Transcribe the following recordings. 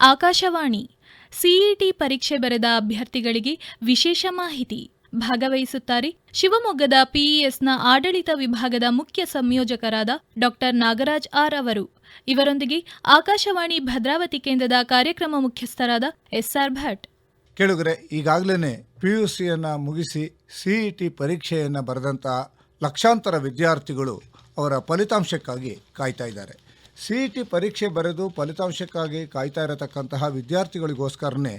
Akashvani CET ಪರೀಕ್ಷೆ ಬರೆದ ಅಭ್ಯರ್ಥಿಗಳಿಗೆ ವಿಶೇಷ ಮಾಹಿತಿ ಭಾಗವಹಿಸುತ್ತಾರೆ ಶಿವಮೊಗ್ಗದ ಪಿಇಎಸ್ನ ಆಡಳಿತ ವಿಭಾಗದ ಮುಖ್ಯ ಸಂಯೋಜಕರಾದ ಡಾಕ್ಟರ್ ನಾಗರಾಜ್ ಆರ್ ಅವರು. ಇವರೊಂದಿಗೆ ಆಕಾಶವಾಣಿ ಭದ್ರಾವತಿ ಕೇಂದ್ರದ ಕಾರ್ಯಕ್ರಮ ಮುಖ್ಯಸ್ಥರಾದ ಎಸ್ಆರ್ ಭಟ್. ಕೇಳುಗರೆ ಈಗಾಗಲೇ ಪಿ ಯು ಸಿಯನ್ನು ಮುಗಿಸಿ ಸಿಇಟಿ ಪರೀಕ್ಷೆಯನ್ನು ಬರೆದಂತಹ ಲಕ್ಷಾಂತರ ವಿದ್ಯಾರ್ಥಿಗಳು ಅವರ ಫಲಿತಾಂಶಕ್ಕಾಗಿ ಕಾಯ್ತಾ ಇದ್ದಾರೆ. ಸಿ ಇ ಟಿ ಪರೀಕ್ಷೆ ಬರೆದು ಫಲಿತಾಂಶಕ್ಕಾಗಿ ಕಾಯ್ತಾ ಇರತಕ್ಕಂತಹ ವಿದ್ಯಾರ್ಥಿಗಳಿಗೋಸ್ಕರನೇ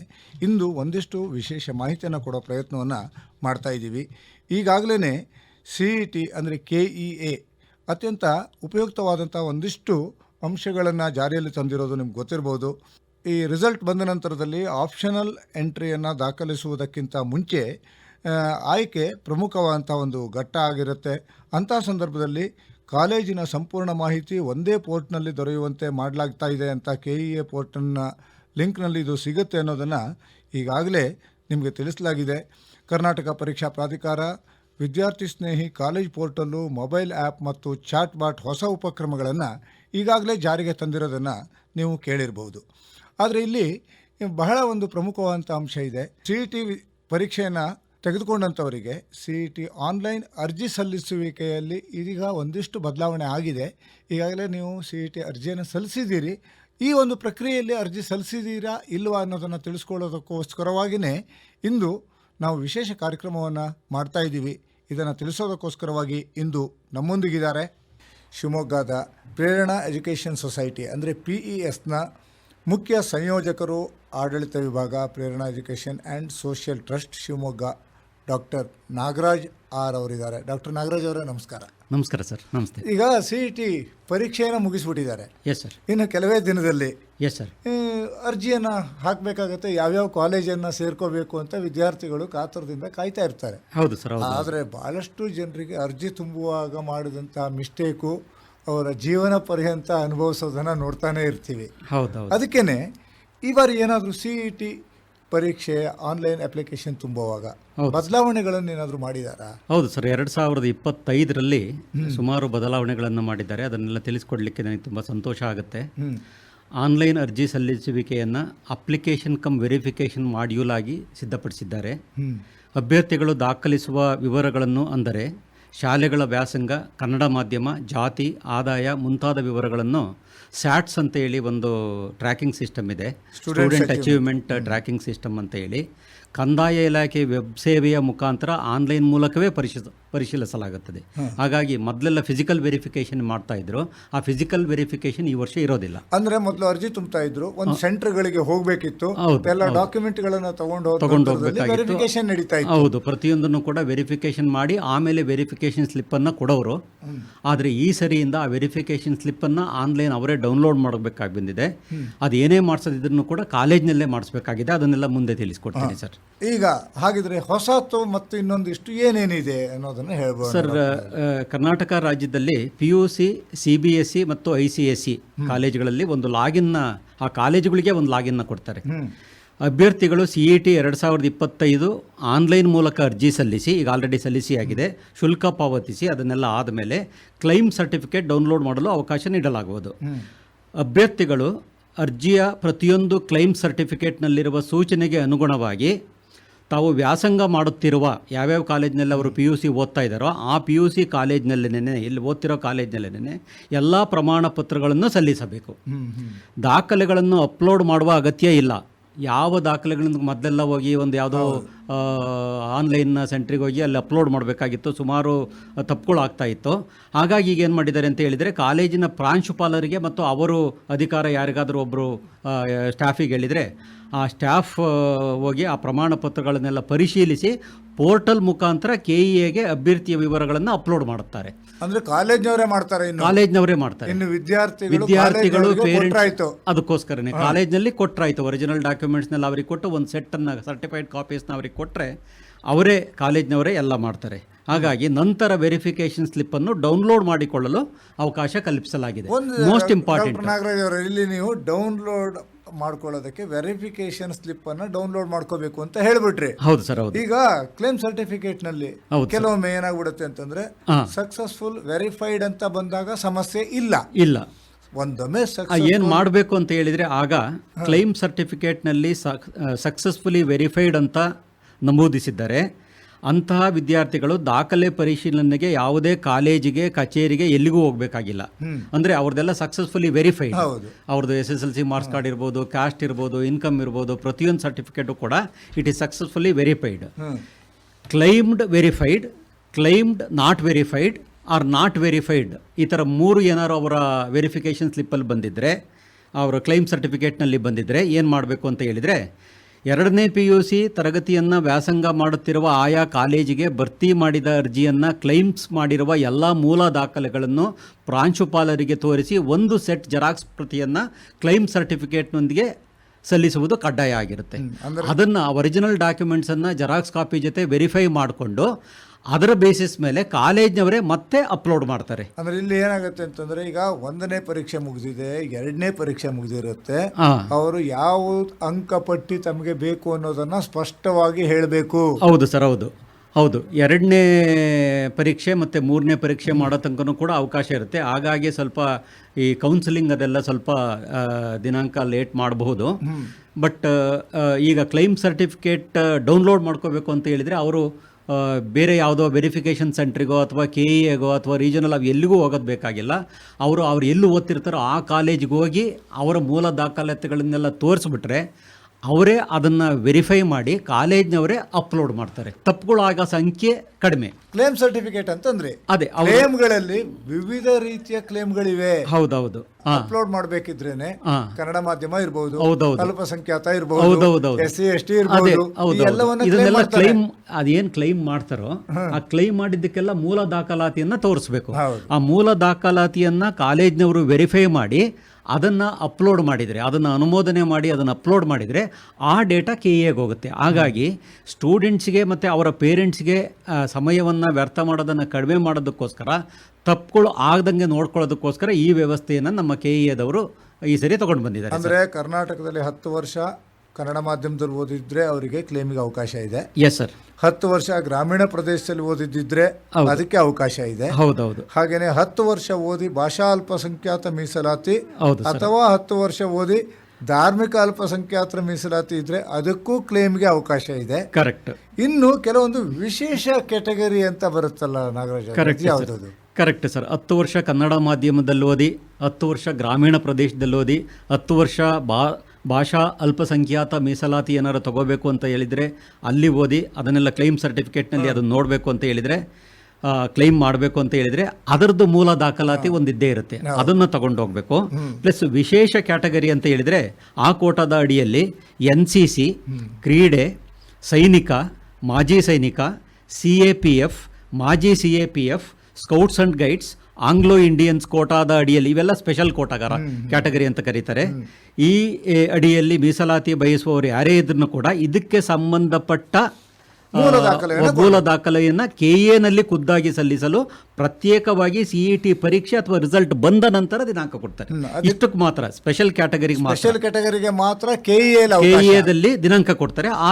ಇಂದು ಒಂದಿಷ್ಟು ವಿಶೇಷ ಮಾಹಿತಿಯನ್ನು ಕೊಡೋ ಪ್ರಯತ್ನವನ್ನು ಮಾಡ್ತಾ ಇದ್ದೀವಿ. ಈಗಾಗಲೇ ಸಿ ಇ ಟಿ ಅಂದರೆ ಕೆ ಇ ಎ ಅತ್ಯಂತ ಉಪಯುಕ್ತವಾದಂಥ ಒಂದಿಷ್ಟು ಅಂಶಗಳನ್ನು ಜಾರಿಯಲ್ಲಿ ತಂದಿರೋದು ನಿಮ್ಗೆ ಗೊತ್ತಿರ್ಬೋದು. ಈ ರಿಸಲ್ಟ್ ಬಂದ ನಂತರದಲ್ಲಿ ಆಪ್ಷನಲ್ ಎಂಟ್ರಿಯನ್ನು ದಾಖಲಿಸುವುದಕ್ಕಿಂತ ಮುಂಚೆ ಆಯ್ಕೆ ಪ್ರಮುಖವಾದಂಥ ಒಂದು ಘಟ್ಟ ಆಗಿರುತ್ತೆ. ಅಂಥ ಸಂದರ್ಭದಲ್ಲಿ ಕಾಲೇಜಿನ ಸಂಪೂರ್ಣ ಮಾಹಿತಿ ಒಂದೇ ಪೋರ್ಟ್ನಲ್ಲಿ ದೊರೆಯುವಂತೆ ಮಾಡಲಾಗ್ತಾ ಇದೆ ಅಂತ ಕೆ ಇ ಎ ಪೋರ್ಟನ್ನ ಲಿಂಕ್ನಲ್ಲಿ ಇದು ಸಿಗುತ್ತೆ ಅನ್ನೋದನ್ನು ಈಗಾಗಲೇ ನಿಮಗೆ ತಿಳಿಸಲಾಗಿದೆ. ಕರ್ನಾಟಕ ಪರೀಕ್ಷಾ ಪ್ರಾಧಿಕಾರ, ವಿದ್ಯಾರ್ಥಿ ಸ್ನೇಹಿ ಕಾಲೇಜ್ ಪೋರ್ಟಲ್ಲು ಮೊಬೈಲ್ ಆ್ಯಪ್ ಮತ್ತು ಚಾಟ್ ಬಾಟ್ ಹೊಸ ಉಪಕ್ರಮಗಳನ್ನು ಈಗಾಗಲೇ ಜಾರಿಗೆ ತಂದಿರೋದನ್ನು ನೀವು ಕೇಳಿರ್ಬೋದು. ಆದರೆ ಇಲ್ಲಿ ಬಹಳ ಒಂದು ಪ್ರಮುಖವಾದಂಥ ಅಂಶ ಇದೆ. ಸಿ ಇ ಟಿ ಪರೀಕ್ಷೆಯನ್ನು ತೆಗೆದುಕೊಂಡಂಥವರಿಗೆ ಸಿ ಇ ಟಿ ಆನ್ಲೈನ್ ಅರ್ಜಿ ಸಲ್ಲಿಸುವಿಕೆಯಲ್ಲಿ ಇದೀಗ ಒಂದಿಷ್ಟು ಬದಲಾವಣೆ ಆಗಿದೆ. ಈಗಾಗಲೇ ನೀವು ಸಿ ಇ ಟಿ ಅರ್ಜಿಯನ್ನು ಸಲ್ಲಿಸಿದ್ದೀರಿ. ಈ ಒಂದು ಪ್ರಕ್ರಿಯೆಯಲ್ಲಿ ಅರ್ಜಿ ಸಲ್ಲಿಸಿದ್ದೀರಾ ಇಲ್ವಾ ಅನ್ನೋದನ್ನು ತಿಳಿಸ್ಕೊಳ್ಳೋದಕ್ಕೋಸ್ಕರವಾಗಿಯೇ ಇಂದು ನಾವು ವಿಶೇಷ ಕಾರ್ಯಕ್ರಮವನ್ನು ಮಾಡ್ತಾ ಇದ್ದೀವಿ. ಇದನ್ನು ತಿಳಿಸೋದಕ್ಕೋಸ್ಕರವಾಗಿ ಇಂದು ನಮ್ಮೊಂದಿಗಿದ್ದಾರೆ ಶಿವಮೊಗ್ಗದ ಪ್ರೇರಣಾ ಎಜುಕೇಷನ್ ಸೊಸೈಟಿ, ಅಂದರೆ ಪಿ ಇ ಎಸ್ನ ಮುಖ್ಯ ಸಂಯೋಜಕರು ಆಡಳಿತ ವಿಭಾಗ, Prerana education and social trust Shivamogga. Doctor Nagaraj R ಅವರಿದ್ದಾರೆ. ಡಾಕ್ಟರ್ ನಾಗರಾಜ್ ಅವರೇ ನಮಸ್ಕಾರ. ನಮಸ್ಕಾರ ಸರ್ ನಮಸ್ತೆ. ಈಗ ಸಿ ಇ ಟಿ ಪರೀಕ್ಷೆಯನ್ನು ಮುಗಿಸ್ಬಿಟ್ಟಿದ್ದಾರೆ. ಎಸ್ ಸರ್ ಇನ್ನು ಕೆಲವೇ ದಿನದಲ್ಲಿ ಎಸ್ ಸರ್ ಅರ್ಜಿಯನ್ನು ಹಾಕಬೇಕಾಗತ್ತೆ ಯಾವ್ಯಾವ ಕಾಲೇಜನ್ನು ಸೇರ್ಕೋಬೇಕು ಅಂತ ವಿದ್ಯಾರ್ಥಿಗಳು ಕಾತರದಿಂದ ಕಾಯ್ತಾ ಇರ್ತಾರೆ. ಹೌದು ಸರ್ ಹೌದು. ಆದರೆ ಭಾಳಷ್ಟು ಜನರಿಗೆ ಅರ್ಜಿ ತುಂಬುವಾಗ ಮಾಡಿದಂಥ ಮಿಸ್ಟೇಕು ಅವರ ಜೀವನ ಪರ್ಯಂತ ಅನುಭವಿಸೋದನ್ನು ನೋಡ್ತಾನೆ ಇರ್ತೀವಿ. ಹೌದು ಹೌದು. ಅದಕ್ಕೇ ಈ ಬಾರಿ ಏನಾದರೂ ಸಿ ಇ ಟಿ ಪರೀಕ್ಷೆ ಆನ್ಲೈನ್ ಅಪ್ಲಿಕೇಶನ್ ತುಂಬುವಾಗ. ಬದಲಾವಣೆಗಳನ್ನು ಏನಾದರೂ ಮಾಡಿದಾರಾ? ಹೌದು ಸರ್ ಎರಡು ಸಾವಿರದ ಇಪ್ಪತ್ತೈದರಲ್ಲಿ ಸುಮಾರು ಬದಲಾವಣೆಗಳನ್ನು ಮಾಡಿದ್ದಾರೆ. ಅದನ್ನೆಲ್ಲ ತಿಳಿಸ್ಕೊಡ್ಲಿಕ್ಕೆ ನನಗೆ ತುಂಬ ಸಂತೋಷ ಆಗುತ್ತೆ. ಆನ್ಲೈನ್ ಅರ್ಜಿ ಸಲ್ಲಿಸುವಿಕೆಯನ್ನು ಅಪ್ಲಿಕೇಶನ್ ಕಮ್ ವೆರಿಫಿಕೇಷನ್ ಮಾಡ್ಯೂಲ್ ಆಗಿ ಸಿದ್ಧಪಡಿಸಿದ್ದಾರೆ. ಅಭ್ಯರ್ಥಿಗಳು ದಾಖಲಿಸುವ ವಿವರಗಳನ್ನು ಅಂದರೆ ಶಾಲೆಗಳ ವ್ಯಾಸಂಗ ಕನ್ನಡ ಮಾಧ್ಯಮ ಜಾತಿ ಆದಾಯ ಮುಂತಾದ ವಿವರಗಳನ್ನು ಸ್ಯಾಟ್ಸ್ ಅಂತ ಹೇಳಿ ಒಂದು ಟ್ರ್ಯಾಕಿಂಗ್ ಸಿಸ್ಟಮ್ ಇದೆ. ಸ್ಟೂಡೆಂಟ್ ಅಚೀವ್ಮೆಂಟ್ ಟ್ರ್ಯಾಕಿಂಗ್ ಸಿಸ್ಟಮ್ ಅಂತ ಹೇಳಿ. ಕಂದಾಯ ಇಲಾಖೆ ವೆಬ್ ಸೇವೆಯ ಮುಖಾಂತರ ಆನ್ಲೈನ್ ಮೂಲಕವೇ ಪರಿಶೀಲ ಪರಿಶೀಲಿಸಲಾಗುತ್ತದೆ. ಹಾಗಾಗಿ ಮೊದಲೆಲ್ಲ ಫಿಸಿಕಲ್ ವೆರಿಫಿಕೇಶನ್ ಮಾಡ್ತಾ ಇದ್ರು. ಆ ಫಿಸಿಕಲ್ ವೆರಿಫಿಕೇಶನ್ ಈ ವರ್ಷ ಇರೋದಿಲ್ಲ. ಅಂದ್ರೆ ಮೊದಲು ಅರ್ಜಿ ತುಂಬ್ತಾ ಇದ್ರು. ಒಂದು ಸೆಂಟರ್ಗಳಿಗೆ ಹೋಗಬೇಕಿತ್ತು. ಹೌದು, ಎಲ್ಲ ಡಾಕ್ಯುಮೆಂಟ್ಗಳನ್ನು ತಗೊಂಡು ತಗೊಂಡು. ವೆರಿಫಿಕೇಶನ್ ನಡೀತಾ ಇತ್ತು. ಹೌದು. ಪ್ರತಿಯೊಂದನ್ನು ಕೂಡ ವೆರಿಫಿಕೇಶನ್ ಮಾಡಿ ಆಮೇಲೆ ವೆರಿಫಿಕೇಶನ್ ಸ್ಲಿಪ್ ಅನ್ನ ಕೊಡೋರು. ಆದರೆ ಈ ಸರಿಯಿಂದ ಆ ವೆರಿಫಿಕೇಶನ್ ಸ್ಲಿಪ್ ಅನ್ನ ಆನ್ಲೈನ್ ಅವರೇ ಡೌನ್ಲೋಡ್ ಮಾಡಬೇಕಾಗಿ ಬಂದಿದೆ. ಅದು ಏನೇ ಮಾಡಿಸೋದಿದ್ರು ಕೂಡ ಕಾಲೇಜ್ನಲ್ಲೇ ಮಾಡಿಸ್ಬೇಕಾಗಿದೆ. ಅದನ್ನೆಲ್ಲ ಮುಂದೆ ತಿಳಿಸ್ಕೊಡ್ತೀನಿ ಸರ್. ಈಗ ಹಾಗಿದ್ರೆ ಹೊಸತು ಮತ್ತು ಇನ್ನೊಂದಿಷ್ಟು ಏನೇನಿದೆ ಅನ್ನೋದನ್ನ ಹೇಳ್ಬೋದು ಸರ್ ಕರ್ನಾಟಕ ರಾಜ್ಯದಲ್ಲಿ P U C C B S C ಮತ್ತು ಐ ಸಿ ಎಸ್ ಸಿ ಕಾಲೇಜುಗಳಲ್ಲಿ ಒಂದು ಲಾಗಿನ್ನ ಆ ಕಾಲೇಜುಗಳಿಗೆ ಒಂದು ಲಾಗಿನ್ನ ಕೊಡ್ತಾರೆ. ಅಭ್ಯರ್ಥಿಗಳು ಸಿ ಇ ಟಿ ಎರಡು ಸಾವಿರದ ಇಪ್ಪತ್ತೈದು ಆನ್ಲೈನ್ ಮೂಲಕ ಅರ್ಜಿ ಸಲ್ಲಿಸಿ ಈಗ ಆಲ್ರೆಡಿ ಸಲ್ಲಿಸಿ ಆಗಿದೆ ಶುಲ್ಕ ಪಾವತಿಸಿ ಅದನ್ನೆಲ್ಲ ಆದಮೇಲೆ ಕ್ಲೈಮ್ ಸರ್ಟಿಫಿಕೇಟ್ ಡೌನ್ಲೋಡ್ ಮಾಡಲು ಅವಕಾಶ ನೀಡಲಾಗುವುದು. ಅಭ್ಯರ್ಥಿಗಳು ಅರ್ಜಿಯ ಪ್ರತಿಯೊಂದು ಕ್ಲೈಮ್ ಸರ್ಟಿಫಿಕೇಟ್ನಲ್ಲಿರುವ ಸೂಚನೆಗೆ ಅನುಗುಣವಾಗಿ ತಾವು ವ್ಯಾಸಂಗ ಮಾಡುತ್ತಿರುವ ಯಾವ್ಯಾವ ಕಾಲೇಜ್ನಲ್ಲಿ ಅವರು ಪಿ ಯು ಸಿ ಓದ್ತಾ ಇದ್ದಾರೋ ಆ ಪಿ ಯು ಸಿ ಕಾಲೇಜ್ನಲ್ಲೇನೆ ಇಲ್ಲಿ ಓದ್ತಿರೋ ಕಾಲೇಜ್ನಲ್ಲೇನೆ ಎಲ್ಲ ಪ್ರಮಾಣ ಪತ್ರಗಳನ್ನು ಸಲ್ಲಿಸಬೇಕು. ದಾಖಲೆಗಳನ್ನು ಅಪ್ಲೋಡ್ ಮಾಡುವ ಅಗತ್ಯ ಇಲ್ಲ. ಯಾವ ದಾಖಲೆಗಳನ್ನು ಮೊದಲೆಲ್ಲ ಹೋಗಿ ಒಂದು ಯಾವುದೋ ಆನ್ಲೈನ್ ಸೆಂಟ್ರಿಗೆ ಹೋಗಿ ಅಲ್ಲಿ ಅಪ್ಲೋಡ್ ಮಾಡಬೇಕಾಗಿತ್ತು ಸುಮಾರು ತಪ್ಪುಗಳು ಆಗ್ತಾ ಇತ್ತು. ಹಾಗಾಗಿ ಈಗ ಏನು ಮಾಡಿದ್ದಾರೆ ಅಂತ ಹೇಳಿದರೆ ಕಾಲೇಜಿನ ಪ್ರಾಂಶುಪಾಲರಿಗೆ ಮತ್ತು ಅವರು ಅಧಿಕಾರ ಯಾರಿಗಾದರೂ ಒಬ್ಬರು ಸ್ಟಾಫಿಗೆ ಹೇಳಿದರೆ ಆ ಸ್ಟಾಫ್ ಹೋಗಿ ಆ ಪ್ರಮಾಣ ಪತ್ರಗಳನ್ನೆಲ್ಲ ಪರಿಶೀಲಿಸಿ ಪೋರ್ಟಲ್ ಮುಖಾಂತರ ಕೆ ಇ ಎಗೆ ಅಭ್ಯರ್ಥಿಯ ವಿವರಗಳನ್ನು ಅಪ್ಲೋಡ್ ಮಾಡುತ್ತಾರೆ. ಅಂದ್ರೆ ಕಾಲೇಜ್ನವರೇ ಮಾಡ್ತಾರೆ ಕಾಲೇಜ್ನವರೇ ಮಾಡ್ತಾರೆ. ಇನ್ನು ವಿದ್ಯಾರ್ಥಿಗಳು ವಿದ್ಯಾರ್ಥಿಗಳು ಪೇರೆಂಟ್ಸ್ ಅದಕ್ಕೋಸ್ಕರನೇ. ಕಾಲೇಜ್ನಲ್ಲಿ ಕೊಟ್ಟರಾಯ್ತು ಒರಿಜಿನಲ್ ಡಾಕ್ಯುಮೆಂಟ್ಸ್ನೆಲ್ಲ ಅವ್ರಿಗೆ ಕೊಟ್ಟು ಒಂದು ಸೆಟ್ಟನ್ನು ಸರ್ಟಿಫೈಡ್ ಕಾಪೀಸ್ನ ಅವ್ರಿಗೆ ಕೊಟ್ಟರೆ ಅವರೇ ಕಾಲೇಜ್ನವರೇ ಎಲ್ಲ ಮಾಡ್ತಾರೆ. ಹಾಗಾಗಿ ನಂತರ ವೆರಿಫಿಕೇಶನ್ ಸ್ಲಿಪ್ ಅನ್ನು ಡೌನ್ಲೋಡ್ ಮಾಡಿಕೊಳ್ಳಲು ಅವಕಾಶ ಕಲ್ಪಿಸಲಾಗಿದೆ. ಮೋಸ್ಟ್ ಇಂಪಾರ್ಟೆಂಟ್ ಇಲ್ಲಿ ನೀವು ಡೌನ್ಲೋಡ್ ಮಾಡ್ಕೊಳ್ಳೋದಕ್ಕೆ ವೆರಿಫಿಕೇಶನ್ ಸ್ಲಿಪ್ ಅನ್ನ ಡೌನ್ಲೋಡ್ ಮಾಡ್ಕೋಬೇಕು ಅಂತ ಹೇಳ್ಬಿಟ್ರಿ. ಹೌದು ಸರ್ ಹೌದು. ಈಗ ಕ್ಲೇಮ್ ಸರ್ಟಿಫಿಕೇಟ್ನಲ್ಲಿ ಹೌದು ಸರ್. ಕೆಲವೊಮ್ಮೆ ಏನಾಗ್ಬಿಡುತ್ತೆ ಅಂತಂದ್ರೆ. ಸಕ್ಸಸ್ಫುಲ್ ವೆರಿಫೈಡ್ ಅಂತ ಬಂದಾಗ ಸಮಸ್ಯೆ ಇಲ್ಲ. ಇಲ್ಲ. ಒಂದೊಮ್ಮೆ ಏನ್ ಮಾಡಬೇಕು ಅಂತ ಹೇಳಿದ್ರೆ ಆಗ ಕ್ಲೈಮ್ ಸರ್ಟಿಫಿಕೇಟ್ನಲ್ಲಿ ಸಕ್ಸಸ್ಫುಲಿ ವೆರಿಫೈಡ್ ಅಂತ ನಮೂದಿಸಿದ್ದಾರೆ. ಅಂತಹ ವಿದ್ಯಾರ್ಥಿಗಳು ದಾಖಲೆ ಪರಿಶೀಲನೆಗೆ ಯಾವುದೇ ಕಾಲೇಜಿಗೆ ಕಚೇರಿಗೆ ಎಲ್ಲಿಗೂ ಹೋಗಬೇಕಾಗಿಲ್ಲ. ಅಂದರೆ ಅವ್ರದ್ದೆಲ್ಲ ಸಕ್ಸಸ್ಫುಲಿ ವೆರಿಫೈಡ್. ಅವ್ರದ್ದು S S L C marks card ಇರ್ಬೋದು ಕ್ಯಾಸ್ಟ್ ಇರ್ಬೋದು ಇನ್ಕಮ್ ಇರ್ಬೋದು ಪ್ರತಿಯೊಂದು ಸರ್ಟಿಫಿಕೇಟು ಕೂಡ it is successfully verified claimed verified claimed not verified or not verified ಈ ಥರ ಮೂರು ಏನಾರು ಅವರ ವೆರಿಫಿಕೇಷನ್ ಸ್ಲಿಪ್ಪಲ್ಲಿ ಬಂದಿದ್ದರೆ ಅವರ ಕ್ಲೈಮ್ ಸರ್ಟಿಫಿಕೇಟ್ನಲ್ಲಿ ಬಂದಿದ್ದರೆ ಏನು ಮಾಡಬೇಕು ಅಂತ ಹೇಳಿದರೆ ಎರಡನೇ ಪಿ ಯು ಸಿ ತರಗತಿಯನ್ನು ವ್ಯಾಸಂಗ ಮಾಡುತ್ತಿರುವ ಆಯಾ ಕಾಲೇಜಿಗೆ ಭರ್ತಿ ಮಾಡಿದ ಅರ್ಜಿಯನ್ನು ಕ್ಲೈಮ್ಸ್ ಮಾಡಿರುವ ಎಲ್ಲ ಮೂಲ ದಾಖಲೆಗಳನ್ನು ಪ್ರಾಂಶುಪಾಲರಿಗೆ ತೋರಿಸಿ ಒಂದು ಸೆಟ್ ಜೆರಾಕ್ಸ್ ಪ್ರತಿಯನ್ನು ಕ್ಲೈಮ್ ಸರ್ಟಿಫಿಕೇಟ್ನೊಂದಿಗೆ ಸಲ್ಲಿಸುವುದು ಕಡ್ಡಾಯ ಆಗಿರುತ್ತೆ. ಅದನ್ನು ಒರಿಜಿನಲ್ ಡಾಕ್ಯುಮೆಂಟ್ಸನ್ನು ಜೆರಾಕ್ಸ್ ಕಾಪಿ ಜೊತೆ ವೆರಿಫೈ ಮಾಡಿಕೊಂಡು ಅದರ ಬೇಸಿಸ್ ಮೇಲೆ ಕಾಲೇಜ್ನವರೇ ಮತ್ತೆ ಅಪ್ಲೋಡ್ ಮಾಡ್ತಾರೆ. ಅಂದ್ರೆ ಇಲ್ಲಿ ಏನಾಗುತ್ತೆ ಅಂತಂದ್ರೆ ಈಗ ಒಂದನೇ ಪರೀಕ್ಷೆ ಮುಗಿದಿದೆ ಎರಡನೇ ಪರೀಕ್ಷೆ ಮುಗಿದಿರುತ್ತೆ. ಅವರು ಯಾವ ಅಂಕಪಟ್ಟಿ ತಮಗೆ ಬೇಕು ಅನ್ನೋದನ್ನ ಸ್ಪಷ್ಟವಾಗಿ ಹೇಳಬೇಕು. ಹೌದು ಸರ್ ಹೌದು. ಹೌದು. ಎರಡನೇ ಪರೀಕ್ಷೆ ಮತ್ತು ಮೂರನೇ ಪರೀಕ್ಷೆ ಮಾಡೋ ತನಕನೂ ಕೂಡ ಅವಕಾಶ ಇರುತ್ತೆ. ಹಾಗಾಗಿ ಸ್ವಲ್ಪ ಈ ಕೌನ್ಸಿಲಿಂಗ್ ಅದೆಲ್ಲ ಸ್ವಲ್ಪ ದಿನಾಂಕ ಲೇಟ್ ಮಾಡಬಹುದು. ಬಟ್ ಈಗ ಕ್ಲೈಮ್ ಸರ್ಟಿಫಿಕೇಟ್ ಡೌನ್ಲೋಡ್ ಮಾಡ್ಕೋಬೇಕು ಅಂತ ಹೇಳಿದರೆ ಅವರು ಬೇರೆ ಯಾವುದೋ ವೆರಿಫಿಕೇಷನ್ ಸೆಂಟ್ರಿಗೋ ಅಥವಾ ಕೆ ಇ ಎಗೋ ಅಥವಾ ರೀಜನಲ್ ಅವು ಎಲ್ಲಿಗೂ ಹೋಗೋದು ಬೇಕಾಗಿಲ್ಲ. ಅವರು ಅವ್ರು ಎಲ್ಲಿ ಓದ್ತಿರ್ತಾರೋ ಆ ಕಾಲೇಜಿಗೆ ಹೋಗಿ ಅವರ ಮೂಲ ದಾಖಲಾತಿಗಳನ್ನೆಲ್ಲ ತೋರಿಸ್ಬಿಟ್ರೆ ಅವರೇ ಅದನ್ನು ವೆರಿಫೈ ಮಾಡಿ ಕಾಲೇಜ್ನವರೇ ಅಪ್ಲೋಡ್ ಮಾಡ್ತಾರೆ. ತಪ್ಪುಗಳಾಗ ಸಂಖ್ಯೆ ಕಡಿಮೆ. ಕ್ಲೇಮ್ ಸರ್ಟಿಫಿಕೇಟ್ ಅಂತಂದ್ರೆ ಅದೇ ಕ್ಲೇಮ್ಗಳಲ್ಲಿ ವಿವಿಧ ರೀತಿಯ ಕ್ಲೇಮ್ಗಳಿವೆ ಹೌದೌದು. ಅಪ್ಲೋಡ್ ಮಾಡಬೇಕಿದ್ರೇನೆ ಕನ್ನಡ ಮಾಧ್ಯಮ ಇರಬಹುದು. ಅಲ್ಪಸಂಖ್ಯಾತ. ಇರಬಹುದು ಎಸ್ ಸಿ ಎಸ್ ಟಿ ಇದನ್ನೆಲ್ಲ ಕ್ಲೈಮ್ ಅದೇನ್ ಕ್ಲೈಮ್ ಮಾಡ್ತಾರೋ ಆ ಕ್ಲೈಮ್ ಮಾಡಿದ್ದಕ್ಕೆಲ್ಲ ಮೂಲ ದಾಖಲಾತಿಯನ್ನ ತೋರಿಸಬೇಕು. ಆ ಮೂಲ ದಾಖಲಾತಿಯನ್ನ ಕಾಲೇಜ್ನವರು ವೆರಿಫೈ ಮಾಡಿ ಅದನ್ನು ಅಪ್ಲೋಡ್ ಮಾಡಿದರೆ ಅದನ್ನು ಅನುಮೋದನೆ ಮಾಡಿ ಅದನ್ನು ಅಪ್ಲೋಡ್ ಮಾಡಿದರೆ ಆ ಡೇಟಾ ಕೆ ಎಗೆ ಹೋಗುತ್ತೆ. ಹಾಗಾಗಿ ಸ್ಟೂಡೆಂಟ್ಸ್ಗೆ ಮತ್ತು ಅವರ ಪೇರೆಂಟ್ಸ್ಗೆ ಸಮಯವನ್ನು ವ್ಯರ್ಥ ಮಾಡೋದನ್ನು ಕಡಿಮೆ ಮಾಡೋದಕ್ಕೋಸ್ಕರ ತಪ್ಪುಗಳು ಆಗದಂಗೆ ನೋಡ್ಕೊಳ್ಳೋದಕ್ಕೋಸ್ಕರ ಈ ವ್ಯವಸ್ಥೆಯನ್ನು ನಮ್ಮ ಕೆ ಎದವರು ಈ ಸರಿ ತೊಗೊಂಡು ಬಂದಿದ್ದಾರೆ ಅಂದರೆ ಕರ್ನಾಟಕದಲ್ಲಿ ಹತ್ತು ವರ್ಷ ಕನ್ನಡ ಮಾಧ್ಯಮದಲ್ಲಿ ಓದಿದ್ರೆ ಅವರಿಗೆ ಕ್ಲೇಮಿಗೆ ಅವಕಾಶ ಇದೆ. ಎಸ್ ಸರ್ ಹತ್ತು ವರ್ಷ ಗ್ರಾಮೀಣ ಪ್ರದೇಶದಲ್ಲಿ ಓದಿದ್ದಿದ್ರೆ ಅದಕ್ಕೆ ಅವಕಾಶ ಇದೆ. ಹೌದೌದು. ಹಾಗೇನೆ ಹತ್ತು ವರ್ಷ ಓದಿ ಭಾಷಾ ಅಲ್ಪಸಂಖ್ಯಾತ ಮೀಸಲಾತಿ ಅಥವಾ ಹತ್ತು ವರ್ಷ ಓದಿ ಧಾರ್ಮಿಕ ಅಲ್ಪಸಂಖ್ಯಾತರ ಮೀಸಲಾತಿ ಇದ್ರೆ ಅದಕ್ಕೂ ಕ್ಲೇಮ್ಗೆ ಅವಕಾಶ ಇದೆ. ಕರೆಕ್ಟ್ ಇನ್ನು ಕೆಲವೊಂದು ವಿಶೇಷ ಕೆಟಗರಿ ಅಂತ ಬರುತ್ತಲ್ಲ ನಾಗರಾಜ್ ಕರೆಕ್ಟ್ ಯಾವ್ದದು? Correct sir. ಹತ್ತು ವರ್ಷ ಕನ್ನಡ ಮಾಧ್ಯಮದಲ್ಲಿ ಓದಿ ಹತ್ತು ವರ್ಷ ಗ್ರಾಮೀಣ ಪ್ರದೇಶದಲ್ಲಿ ಓದಿ ಹತ್ತು ವರ್ಷ ಬಾ ಭಾಷಾ ಅಲ್ಪಸಂಖ್ಯಾತ ಮೀಸಲಾತಿ ಏನಾರು ತಗೋಬೇಕು ಅಂತ ಹೇಳಿದರೆ ಅಲ್ಲಿ ಓದಿ ಅದನ್ನೆಲ್ಲ ಕ್ಲೈಮ್ ಸರ್ಟಿಫಿಕೇಟ್ನಲ್ಲಿ ಅದನ್ನು ನೋಡಬೇಕು ಅಂತ ಹೇಳಿದರೆ ಕ್ಲೈಮ್ ಮಾಡಬೇಕು ಅಂತ ಹೇಳಿದರೆ ಅದರದ್ದು ಮೂಲ ದಾಖಲಾತಿ ಒಂದಿದ್ದೇ ಇರುತ್ತೆ. ಅದನ್ನು ತಗೊಂಡು ಹೋಗಬೇಕು ಪ್ಲಸ್ ವಿಶೇಷ ಕ್ಯಾಟಗರಿ ಅಂತ ಹೇಳಿದರೆ ಆ ಕೋಟಾದ ಅಡಿಯಲ್ಲಿ ಎನ್ ಸಿ ಸಿ ಕ್ರೀಡೆ ಸೈನಿಕ ಮಾಜಿ ಸೈನಿಕ ಸಿ ಎ ಪಿ ಎಫ್ ಮಾಜಿ C A P F scouts and guides Anglo Indians ಕೋಟಾದ ಅಡಿಯಲ್ಲಿ ಇವೆಲ್ಲ ಸ್ಪೆಷಲ್ ಕೋಟಾಗಾರ ಕ್ಯಾಟಗರಿ ಅಂತ ಕರೀತಾರೆ. ಈ ಅಡಿಯಲ್ಲಿ ಮೀಸಲಾತಿ ಬಯಸುವವರು ಯಾರೇ ಇದ್ರೂ ಕೂಡ ಇದಕ್ಕೆ ಸಂಬಂಧಪಟ್ಟ ಮೂಲ ದಾಖಲೆಯನ್ನು ಮೂಲ ದಾಖಲೆಯನ್ನು ಕೆ ಎನಲ್ಲಿ ಖುದ್ದಾಗಿ ಸಲ್ಲಿಸಲು ಪ್ರತ್ಯೇಕವಾಗಿ ಸಿ ಇ ಟಿ ಪರೀಕ್ಷೆ ಅಥವಾ ರಿಸಲ್ಟ್ ಬಂದ ನಂತರ ದಿನಾಂಕ ಕೊಡ್ತಾರೆ. ಇಷ್ಟಕ್ಕೆ ಮಾತ್ರ ಸ್ಪೆಷಲ್ ಕ್ಯಾಟಗರಿಗೆ ಮಾತ್ರ. ಸ್ಪೆಷಲ್ ಕ್ಯಾಟಗರಿಗೆ ಮಾತ್ರ ಕೆ ಕೆ ಎದಲ್ಲಿ ದಿನಾಂಕ ಕೊಡ್ತಾರೆ. ಆ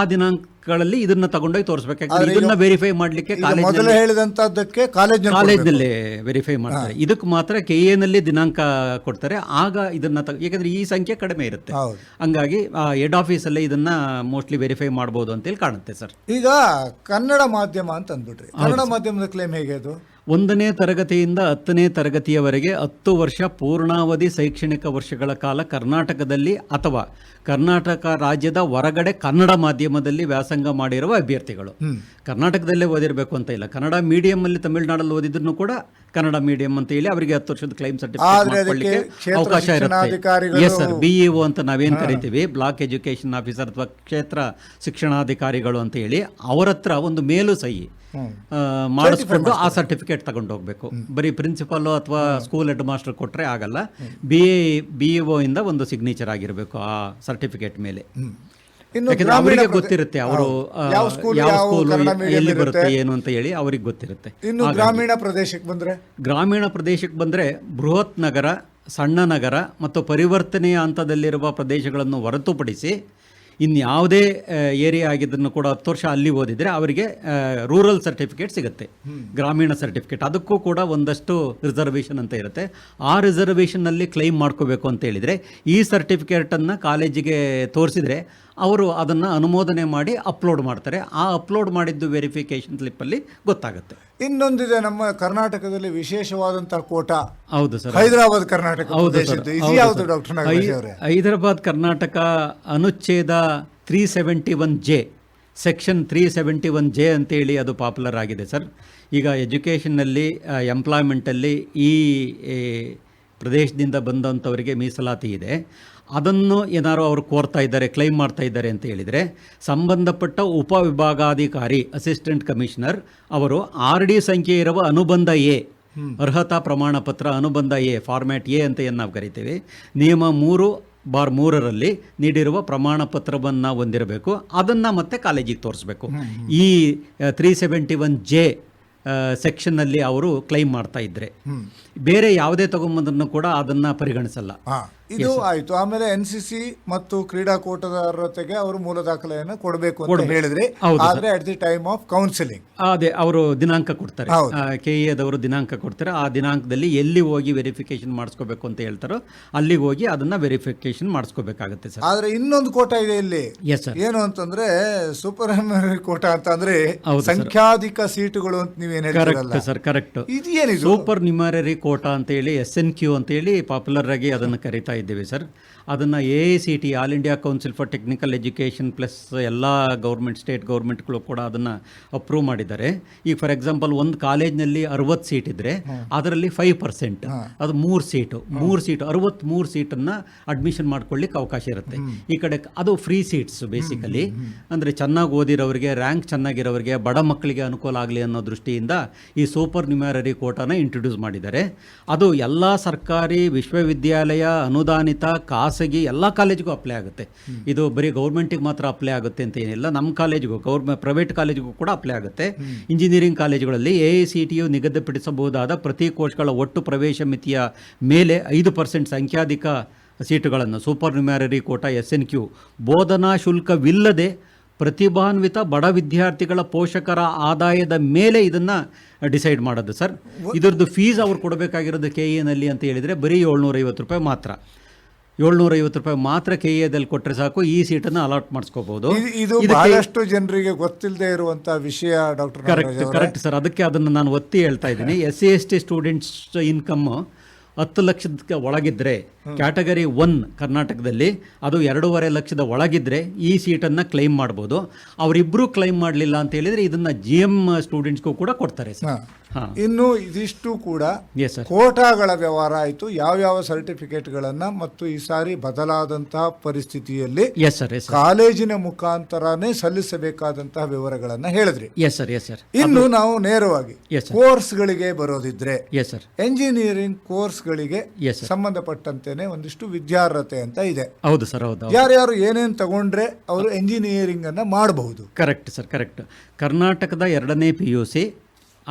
ದಿನಾಂಕಗಳಲ್ಲಿ ಇದನ್ನ ತಗೊಂಡೋಗಿ ತೋರಿಸ್ಬೇಕಾಗ್ತದೆ ಇದನ್ನ ವೆರಿಫೈ ಮಾಡ್ಲಿಕ್ಕೆ ಮೊದಲು ಹೇಳಿದಂತದ್ದಕ್ಕೆ ಕಾಲೇಜ್ ಕಾಲೇಜ್ನಲ್ಲೇ ವೆರಿಫೈ ಮಾಡ್ತಾರೆ. ಇದಕ್ಕೆ ಮಾತ್ರ ಕೆ ಎನಲ್ಲಿ ದಿನಾಂಕ ಕೊಡ್ತಾರೆ. ಆಗ ಇದನ್ನ ಯಾಕಂದ್ರೆ ಈ ಸಂಖ್ಯೆ ಕಡಿಮೆ ಇರುತ್ತೆ. ಹಂಗಾಗಿ ಹೆಡ್ ಆಫೀಸಲ್ಲೇ ಇದನ್ನ ಮೋಸ್ಟ್ಲಿ ವೆರಿಫೈ ಮಾಡ್ಬೋದು ಅಂತೇಳಿ ಕಾಣುತ್ತೆ ಸರ್. ಈಗ ಕನ್ನಡ ಮಾಧ್ಯಮ ಅಂತ ಅಂದ್ಬಿಟ್ರಿ ಕನ್ನಡ ಮಾಧ್ಯಮದ ಕ್ಲೇಮ್ ಹೇಗೆ ಅದು? ಒಂದನೇ ತರಗತಿಯಿಂದ ಹತ್ತನೇ ತರಗತಿಯವರೆಗೆ ಹತ್ತು ವರ್ಷ ಪೂರ್ಣಾವಧಿ ಶೈಕ್ಷಣಿಕ ವರ್ಷಗಳ ಕಾಲ ಕರ್ನಾಟಕದಲ್ಲಿ ಅಥವಾ ಕರ್ನಾಟಕ ರಾಜ್ಯದ ಹೊರಗಡೆ ಕನ್ನಡ ಮಾಧ್ಯಮದಲ್ಲಿ ವ್ಯಾಸಂಗ ಮಾಡಿರುವ ಅಭ್ಯರ್ಥಿಗಳು. ಕರ್ನಾಟಕದಲ್ಲೇ ಓದಿರಬೇಕು ಅಂತ ಇಲ್ಲ. ಕನ್ನಡ ಮೀಡಿಯಮಲ್ಲಿ ತಮಿಳುನಾಡಲ್ಲಿ ಓದಿದ್ರು ಕೂಡ ಕನ್ನಡ ಮೀಡಿಯಂ ಅಂತ ಹೇಳಿ ಅವರಿಗೆ ಹತ್ತು ವರ್ಷದ ಕ್ಲೈಮ್ ಸರ್ಟಿಫಿಕೇಟ್ ಅವಕಾಶ ಇರುತ್ತೆ. ಎಸ್ ಸರ್ ಬಿ ಅಂತ ನಾವೇನು ಕರಿತೀವಿ ಬ್ಲಾಕ್ ಎಜುಕೇಷನ್ ಆಫೀಸರ್ ಅಥವಾ ಕ್ಷೇತ್ರ ಶಿಕ್ಷಣಾಧಿಕಾರಿಗಳು ಅಂತ ಹೇಳಿ ಅವರ ಹತ್ರ ಒಂದು ಮೇಲು ಸಹಿ ಮಾಡಿಸ್ಕೊಂಡು ಆ ಸರ್ಟಿಫಿಕೇಟ್ ತಗೊಂಡು ಹೋಗ್ಬೇಕು ಬರೀ ಪ್ರಿನ್ಸಿಪಲ್ ಅಥವಾ ಸ್ಕೂಲ್ ಹೆಡ್ ಮಾಸ್ಟರ್ ಕೊಟ್ಟರೆ ಆಗಲ್ಲ. ಬಿ ಎ ಬಿ ಇ ಇಂದ ಒಂದು ಸಿಗ್ನೇಚರ್ ಆಗಿರಬೇಕು ಆ ಸರ್ಟಿಫಿಕೇಟ್ ಮೇಲೆ. ಅವರಿಗೆ ಪ್ರದೇ- ಗೊತ್ತಿರುತ್ತೆ ಅವರು. ಯಾವ ಸ್ಕೂಲ್ ಎಲ್ಲಿ ಬರುತ್ತೆ ಏನು ಅಂತ ಹೇಳಿ ಅವ್ರಿಗೆ ಗೊತ್ತಿರುತ್ತೆ. ಇನ್ನು ಗ್ರಾಮೀಣ ಪ್ರದೇಶಕ್ಕೆ ಬಂದ್ರೆ? ಗ್ರಾಮೀಣ ಪ್ರದೇಶಕ್ಕೆ ಬಂದ್ರೆ ಬೃಹತ್ ನಗರ ಸಣ್ಣ ನಗರ ಮತ್ತು ಪರಿವರ್ತನೆಯ ಹಂತದಲ್ಲಿರುವ ಪ್ರದೇಶಗಳನ್ನು ಹೊರತುಪಡಿಸಿ ಇನ್ಯಾವುದೇ ಏರಿಯಾ ಆಗಿದ್ದನ್ನು ಕೂಡ ಹತ್ತು ವರ್ಷ ಅಲ್ಲಿ ಓದಿದರೆ ಅವರಿಗೆ ರೂರಲ್ ಸರ್ಟಿಫಿಕೇಟ್ ಸಿಗುತ್ತೆ. ಗ್ರಾಮೀಣ ಸರ್ಟಿಫಿಕೇಟ್ ಅದಕ್ಕೂ ಕೂಡ ಒಂದಷ್ಟು ರಿಸರ್ವೇಷನ್ ಅಂತ ಇರುತ್ತೆ. ಆ ರಿಸರ್ವೇಷನ್ನಲ್ಲಿ ಕ್ಲೈಮ್ ಮಾಡ್ಕೋಬೇಕು ಅಂತ ಹೇಳಿದರೆ ಈ ಸರ್ಟಿಫಿಕೇಟನ್ನು ಕಾಲೇಜಿಗೆ ತೋರಿಸಿದರೆ ಅವರು ಅದನ್ನು ಅನುಮೋದನೆ ಮಾಡಿ ಅಪ್ಲೋಡ್ ಮಾಡ್ತಾರೆ. ಆ ಅಪ್ಲೋಡ್ ಮಾಡಿದ್ದು ವೆರಿಫಿಕೇಷನ್ ಸ್ಲಿಪ್ಪಲ್ಲಿ ಗೊತ್ತಾಗುತ್ತೆ. ಇನ್ನೊಂದಿದೆ ನಮ್ಮ ಕರ್ನಾಟಕದಲ್ಲಿ ವಿಶೇಷವಾದಂತಹ ಕೋಟ. ಹೌದು ಸರ್. ಹೈದರಾಬಾದ್ ಕರ್ನಾಟಕ ಇದು ಯಾವುದು ಡಾಕ್ಟರ್ ನಾಗರಾಜ್ ಅವರೇ? Hyderabad Karnataka ಅನುಚ್ಛೇದ three seventy one J section three seventy one J ಅಂತೇಳಿ ಅದು ಪಾಪ್ಯುಲರ್ ಆಗಿದೆ ಸರ್. ಈಗ ಎಜುಕೇಷನ್ನಲ್ಲಿ ಎಂಪ್ಲಾಯ್ಮೆಂಟಲ್ಲಿ ಈ ಪ್ರದೇಶದಿಂದ ಬಂದಂಥವರಿಗೆ ಮೀಸಲಾತಿ ಇದೆ. ಅದನ್ನು ಏನಾರು ಅವರು ಕೋರ್ತಾ ಇದ್ದಾರೆ ಕ್ಲೈಮ್ ಮಾಡ್ತಾ ಇದ್ದಾರೆ ಅಂತ ಹೇಳಿದರೆ, ಸಂಬಂಧಪಟ್ಟ ಉಪವಿಭಾಗಾಧಿಕಾರಿ ಅಸಿಸ್ಟೆಂಟ್ ಕಮಿಷನರ್ ಅವರು ಆರ್ ಡಿ ಸಂಖ್ಯೆ ಇರುವ ಅನುಬಂಧ ಎ, ಅರ್ಹತಾ ಪ್ರಮಾಣ ಪತ್ರ ಅನುಬಂಧ ಎ ಫಾರ್ಮ್ಯಾಟ್ ಎ ಅಂತ ಏನು ನಾವು ಕರಿತೀವಿ, ನಿಯಮ ಮೂರು ಬಾರ್ ಮೂರರಲ್ಲಿ ನೀಡಿರುವ ಪ್ರಮಾಣ ಪತ್ರವನ್ನು ಹೊಂದಿರಬೇಕು. ಅದನ್ನು ಮತ್ತೆ ಕಾಲೇಜಿಗೆ ತೋರಿಸ್ಬೇಕು. ಈ ತ್ರೀ ಸೆವೆಂಟಿ ಒನ್ ಜೆ ಸೆಕ್ಷನ್ನಲ್ಲಿ ಅವರು ಕ್ಲೈಮ್ ಮಾಡ್ತಾ ಇದ್ದರೆ ಬೇರೆ ಯಾವುದೇ ತಗೊಂಬಂದ್ರೂ ಕೂಡ ಅದನ್ನ ಪರಿಗಣಿಸಲ್ಲ. ಇದು ಆಯ್ತು. ಆಮೇಲೆ ಎನ್ ಸಿ ಸಿ ಮತ್ತು ಕ್ರೀಡಾಕೂಟದ ಅರ್ಹತೆಗೆ ಅವರು ಮೂಲ ದಾಖಲೆಯನ್ನು ಕೊಡಬೇಕು ಅಂತ ಹೇಳಿದ್ರೆ ಆದ್ರೆ at the time of counselling ಅದೇ ಅವರು ದಿನಾಂಕ ಕೊಡ್ತಾರೆ. ಕೆ ಎದವರು ದಿನಾಂಕ ಕೊಡ್ತಾರೆ. ಆ ದಿನಾಂಕದಲ್ಲಿ ಎಲ್ಲಿ ಹೋಗಿ ವೆರಿಫಿಕೇಶನ್ ಮಾಡಿಸ್ಕೋಬೇಕು ಅಂತ ಹೇಳ್ತಾರೋ ಅಲ್ಲಿಗೆ ಹೋಗಿ ಅದನ್ನ ವೆರಿಫಿಕೇಶನ್ ಮಾಡಿಸ್ಕೋಬೇಕಾಗುತ್ತೆ ಸರ್ ಆದ್ರೆ ಇನ್ನೊಂದು ಕೋಟ ಇದೆ ಇಲ್ಲಿ. ಏನು ಅಂತಂದ್ರೆ ಸೂಪರ್ ಕೋಟ ಅಂತ ಅಂದ್ರೆ ಸಂಖ್ಯಾಧಿಕ ಸೀಟುಗಳು ಅಂತ ನೀವೇನು ಸರ್ ಕರೆಕ್ಟ್ ಇದು ಏನಿದು ಸೂಪರ್ ನ್ಯೂಮರರಿ ಕೋಟಾ ಅಂತೇಳಿ ಎಸ್ ಎನ್ ಕ್ಯೂ ಅಂತೇಳಿ ಪಾಪ್ಯುಲರ್ ಆಗಿ ಅದನ್ನು ಕರಿತಾ ಇದ್ದೇವೆ ಸರ್. ಅದನ್ನು A I C T all India council for technical education plus ಎಲ್ಲ ಗೌರ್ಮೆಂಟ್ ಸ್ಟೇಟ್ ಗೌರ್ಮೆಂಟ್ಗಳು ಕೂಡ ಅದನ್ನು ಅಪ್ರೂವ್ ಮಾಡಿದ್ದಾರೆ. ಈಗ ಫಾರ್ ಎಕ್ಸಾಂಪಲ್ ಒಂದು ಕಾಲೇಜ್ನಲ್ಲಿ ಅರವತ್ತು ಸೀಟ್ ಇದ್ದರೆ ಅದರಲ್ಲಿ ಫೈವ್ ಪರ್ಸೆಂಟ್ ಅದು ಮೂರು ಸೀಟು ಮೂರು ಸೀಟು ಅರವತ್ತ್ಮೂರು ಸೀಟನ್ನು ಅಡ್ಮಿಷನ್ ಮಾಡ್ಕೊಳ್ಳಿಕ್ಕೆ ಅವಕಾಶ ಇರುತ್ತೆ. ಈ ಕಡೆ ಅದು ಫ್ರೀ ಸೀಟ್ಸ್ ಬೇಸಿಕಲಿ ಅಂದರೆ ಚೆನ್ನಾಗಿ ಓದಿರೋರಿಗೆ ರ್ಯಾಂಕ್ ಚೆನ್ನಾಗಿರೋರಿಗೆ ಬಡ ಮಕ್ಕಳಿಗೆ ಅನುಕೂಲ ಆಗಲಿ ಅನ್ನೋ ದೃಷ್ಟಿಯಿಂದ ಈ ಸೂಪರ್ ನ್ಯೂಮ್ಯಾರರಿ ಕೋಟಾನ ಇಂಟ್ರೊಡ್ಯೂಸ್ ಮಾಡಿದ್ದಾರೆ. ಅದು ಎಲ್ಲ ಸರ್ಕಾರಿ ವಿಶ್ವವಿದ್ಯಾಲಯ, ಅನುದಾನಿತ, ಖಾಸಗಿ ಎಲ್ಲ ಕಾಲೇಜಿಗೂ ಅಪ್ಲೈ ಆಗುತ್ತೆ. ಇದು ಬರೀ ಗೌರ್ಮೆಂಟಿಗೆ ಮಾತ್ರ ಅಪ್ಲೈ ಆಗುತ್ತೆ ಅಂತ ಏನಿಲ್ಲ. ನಮ್ಮ ಕಾಲೇಜಿಗೂ, ಗೌರ್ಮೆ ಪ್ರೈವೇಟ್ ಕಾಲೇಜಿಗೂ ಕೂಡ ಅಪ್ಲೈ ಆಗುತ್ತೆ. ಇಂಜಿನಿಯರಿಂಗ್ ಕಾಲೇಜುಗಳಲ್ಲಿ ಎ ಐ ಸಿ ಟಿ ಯು ನಿಗದಿಪಡಿಸಬಹುದಾದ ಪ್ರತಿ ಕೋರ್ಸ್ಗಳ ಒಟ್ಟು ಪ್ರವೇಶ ಮಿತಿಯ ಮೇಲೆ ಐದು ಪರ್ಸೆಂಟ್ ಸಂಖ್ಯಾಧಿಕ ಸೀಟುಗಳನ್ನು supernumerary quota S N Q ಬೋಧನಾ ಶುಲ್ಕವಿಲ್ಲದೆ ಪ್ರತಿಭಾನ್ವಿತ ಬಡ ವಿದ್ಯಾರ್ಥಿಗಳ ಪೋಷಕರ ಆದಾಯದ ಮೇಲೆ ಇದನ್ನು ಡಿಸೈಡ್ ಮಾಡೋದು ಸರ್. ಇದರದ್ದು ಫೀಸ್ ಅವ್ರು ಕೊಡಬೇಕಾಗಿರೋದು ಕೆ ಎನಲ್ಲಿ ಅಂತ ಹೇಳಿದರೆ ಬರೀ ಏಳ್ನೂರೈವತ್ತು ರೂಪಾಯಿ ಮಾತ್ರ. ಏಳ್ನೂರೈವತ್ತು ರೂಪಾಯಿ ಮಾತ್ರ ಕೆ ಎದಲ್ಲಿ ಕೊಟ್ಟರೆ ಸಾಕು ಈ ಸೀಟನ್ನು ಅಲಾಟ್ ಮಾಡಿಸ್ಕೋಬಹುದು ಇದು- ಬಹಳಷ್ಟು ಜನರಿಗೆ ಗೊತ್ತಿಲ್ಲದೆ ಇರುವಂತಹ ವಿಷಯ ಡಾಕ್ಟರ್ ಕರೆಕ್ಟ್ ಕರೆಕ್ಟ್ ಸರ್. ಅದಕ್ಕೆ ಅದನ್ನು ನಾನು ಒತ್ತಿ ಹೇಳ್ತಾ ಇದ್ದೀನಿ. S C S T students income ಹತ್ತು ಲಕ್ಷದ ಒಳಗಿದ್ರೆ ಕ್ಯಾಟಗರಿ ಒನ್ ಕರ್ನಾಟಕದಲ್ಲಿ, ಅದು ಎರಡೂವರೆ ಲಕ್ಷದ ಒಳಗಿದ್ರೆ ಈ ಸೀಟನ್ನು ಕ್ಲೈಮ್ ಮಾಡ್ಬೋದು. ಅವರಿಬ್ಬರು ಕ್ಲೈಮ್ ಮಾಡಲಿಲ್ಲ ಅಂತ ಹೇಳಿದರೆ ಇದನ್ನು ಜಿ ಎಂ ಸ್ಟೂಡೆಂಟ್ಸ್ಗೂ ಕೂಡ ಕೊಡ್ತಾರೆ ಸರ್. ಇನ್ನು ಇದಿಷ್ಟು ಕೂಡ ಕೋಟಾಗಳ ವ್ಯವಹಾರ ಆಯಿತು. ಯಾವ್ಯಾವ ಸರ್ಟಿಫಿಕೇಟ್ಗಳನ್ನು ಮತ್ತು ಈ ಸಾರಿ ಬದಲಾದಂತಹ ಪರಿಸ್ಥಿತಿಯಲ್ಲಿ ಎಸ್ ಸರ್ ಕಾಲೇಜಿನ ಮುಖಾಂತರನೇ ಸಲ್ಲಿಸಬೇಕಾದಂತಹ ವಿವರಗಳನ್ನು ಹೇಳಿದ್ರಿ. ಎಸ್ ಸರ್ ಎಸ್ ಸರ್ ಇನ್ನು ನಾವು ನೇರವಾಗಿ. ಕೋರ್ಸ್ಗಳಿಗೆ ಬರೋದಿದ್ರೆ ಎಸ್ ಸರ್ ಎಂಜಿನಿಯರಿಂಗ್ ಕೋರ್ಸ್ಗಳಿಗೆ. ಸಂಬಂಧಪಟ್ಟಂತೆನೆ ಒಂದಿಷ್ಟು ವಿದ್ಯಾರ್ಹತೆ ಅಂತ ಇದೆ. ಹೌದು ಸರ್ ಹೌದು ಹೌದು. ಯಾರ್ಯಾರು ಏನೇನು ತಗೊಂಡ್ರೆ ಅವರು ಎಂಜಿನಿಯರಿಂಗ್ ಅನ್ನ ಮಾಡಬಹುದು. ಕರೆಕ್ಟ್ ಸರ್ ಕರೆಕ್ಟ್ ಕರ್ನಾಟಕದ ಎರಡನೇ ಪಿ ಯು ಸಿ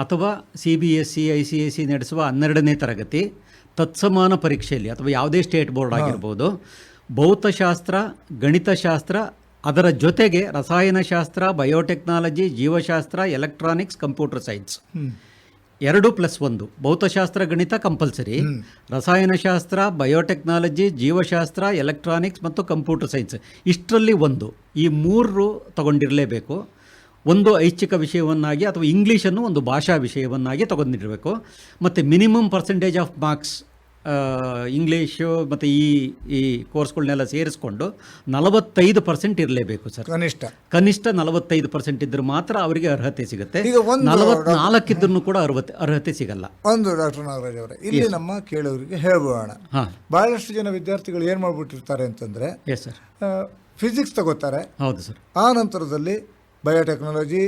ಅಥವಾ C B S C I C S C ನಡೆಸುವ ಹನ್ನೆರಡನೇ ತರಗತಿ ತತ್ಸಮಾನ ಪರೀಕ್ಷೆಯಲ್ಲಿ ಅಥವಾ ಯಾವುದೇ ಸ್ಟೇಟ್ ಬೋರ್ಡ್ ಆಗಿರ್ಬೋದು ಭೌತಶಾಸ್ತ್ರ ಗಣಿತಶಾಸ್ತ್ರ ಅದರ ಜೊತೆಗೆ ರಸಾಯನಶಾಸ್ತ್ರ ಬಯೋಟೆಕ್ನಾಲಜಿ ಜೀವಶಾಸ್ತ್ರ ಎಲೆಕ್ಟ್ರಾನಿಕ್ಸ್ ಕಂಪ್ಯೂಟರ್ ಸೈನ್ಸ್. ಎರಡು ಪ್ಲಸ್ ಒಂದು. ಭೌತಶಾಸ್ತ್ರ ಗಣಿತ ಕಂಪಲ್ಸರಿ. ರಸಾಯನಶಾಸ್ತ್ರ ಬಯೋಟೆಕ್ನಾಲಜಿ ಜೀವಶಾಸ್ತ್ರ ಎಲೆಕ್ಟ್ರಾನಿಕ್ಸ್ ಮತ್ತು ಕಂಪ್ಯೂಟರ್ ಸೈನ್ಸ್. ಇಷ್ಟರಲ್ಲಿ ಒಂದು. ಈ ಮೂರು ತಗೊಂಡಿರಲೇಬೇಕು. ಒಂದು ಐಚ್ಛಿಕ ವಿಷಯವನ್ನಾಗಿ ಅಥವಾ ಇಂಗ್ಲೀಷನ್ನು ಒಂದು ಭಾಷಾ ವಿಷಯವನ್ನಾಗಿ ತಗೊಂಡಿರಬೇಕು. ಮತ್ತು minimum percentage of marks English ಮತ್ತು ಈ ಈ ಕೋರ್ಸ್ಗಳನ್ನೆಲ್ಲ ಸೇರಿಸ್ಕೊಂಡು ನಲವತ್ತೈದು ಪರ್ಸೆಂಟ್ ಇರಲೇಬೇಕು ಸರ್. ಕನಿಷ್ಠ. ಕನಿಷ್ಠ ನಲವತ್ತೈದು ಪರ್ಸೆಂಟ್ ಇದ್ದರೆ ಮಾತ್ರ ಅವರಿಗೆ ಅರ್ಹತೆ ಸಿಗುತ್ತೆ. ನಲವತ್ನಾಲ್ಕಿದ್ರೂ ಕೂಡ ಅರ್ಹತೆ ಅರ್ಹತೆ ಸಿಗಲ್ಲ. ಒಂದು ಡಾಕ್ಟರ್ ನಾಗರಾಜ್ ಅವರೇ ಇಲ್ಲಿ ನಮ್ಮ ಕೇಳೋರಿಗೆ ಹೇಳ್ಬೋಣ ಹಾಂ. ಬಹಳಷ್ಟು ಜನ ವಿದ್ಯಾರ್ಥಿಗಳು ಏನು ಮಾಡ್ಬಿಟ್ಟಿರ್ತಾರೆ ಅಂತಂದ್ರೆ ಎಸ್ ಸರ್ ಫಿಸಿಕ್ಸ್ ತಗೋತಾರೆ. ಹೌದು ಸರ್ ಆ ನಂತರದಲ್ಲಿ ಬಯೋಟೆಕ್ನಾಲಜಿ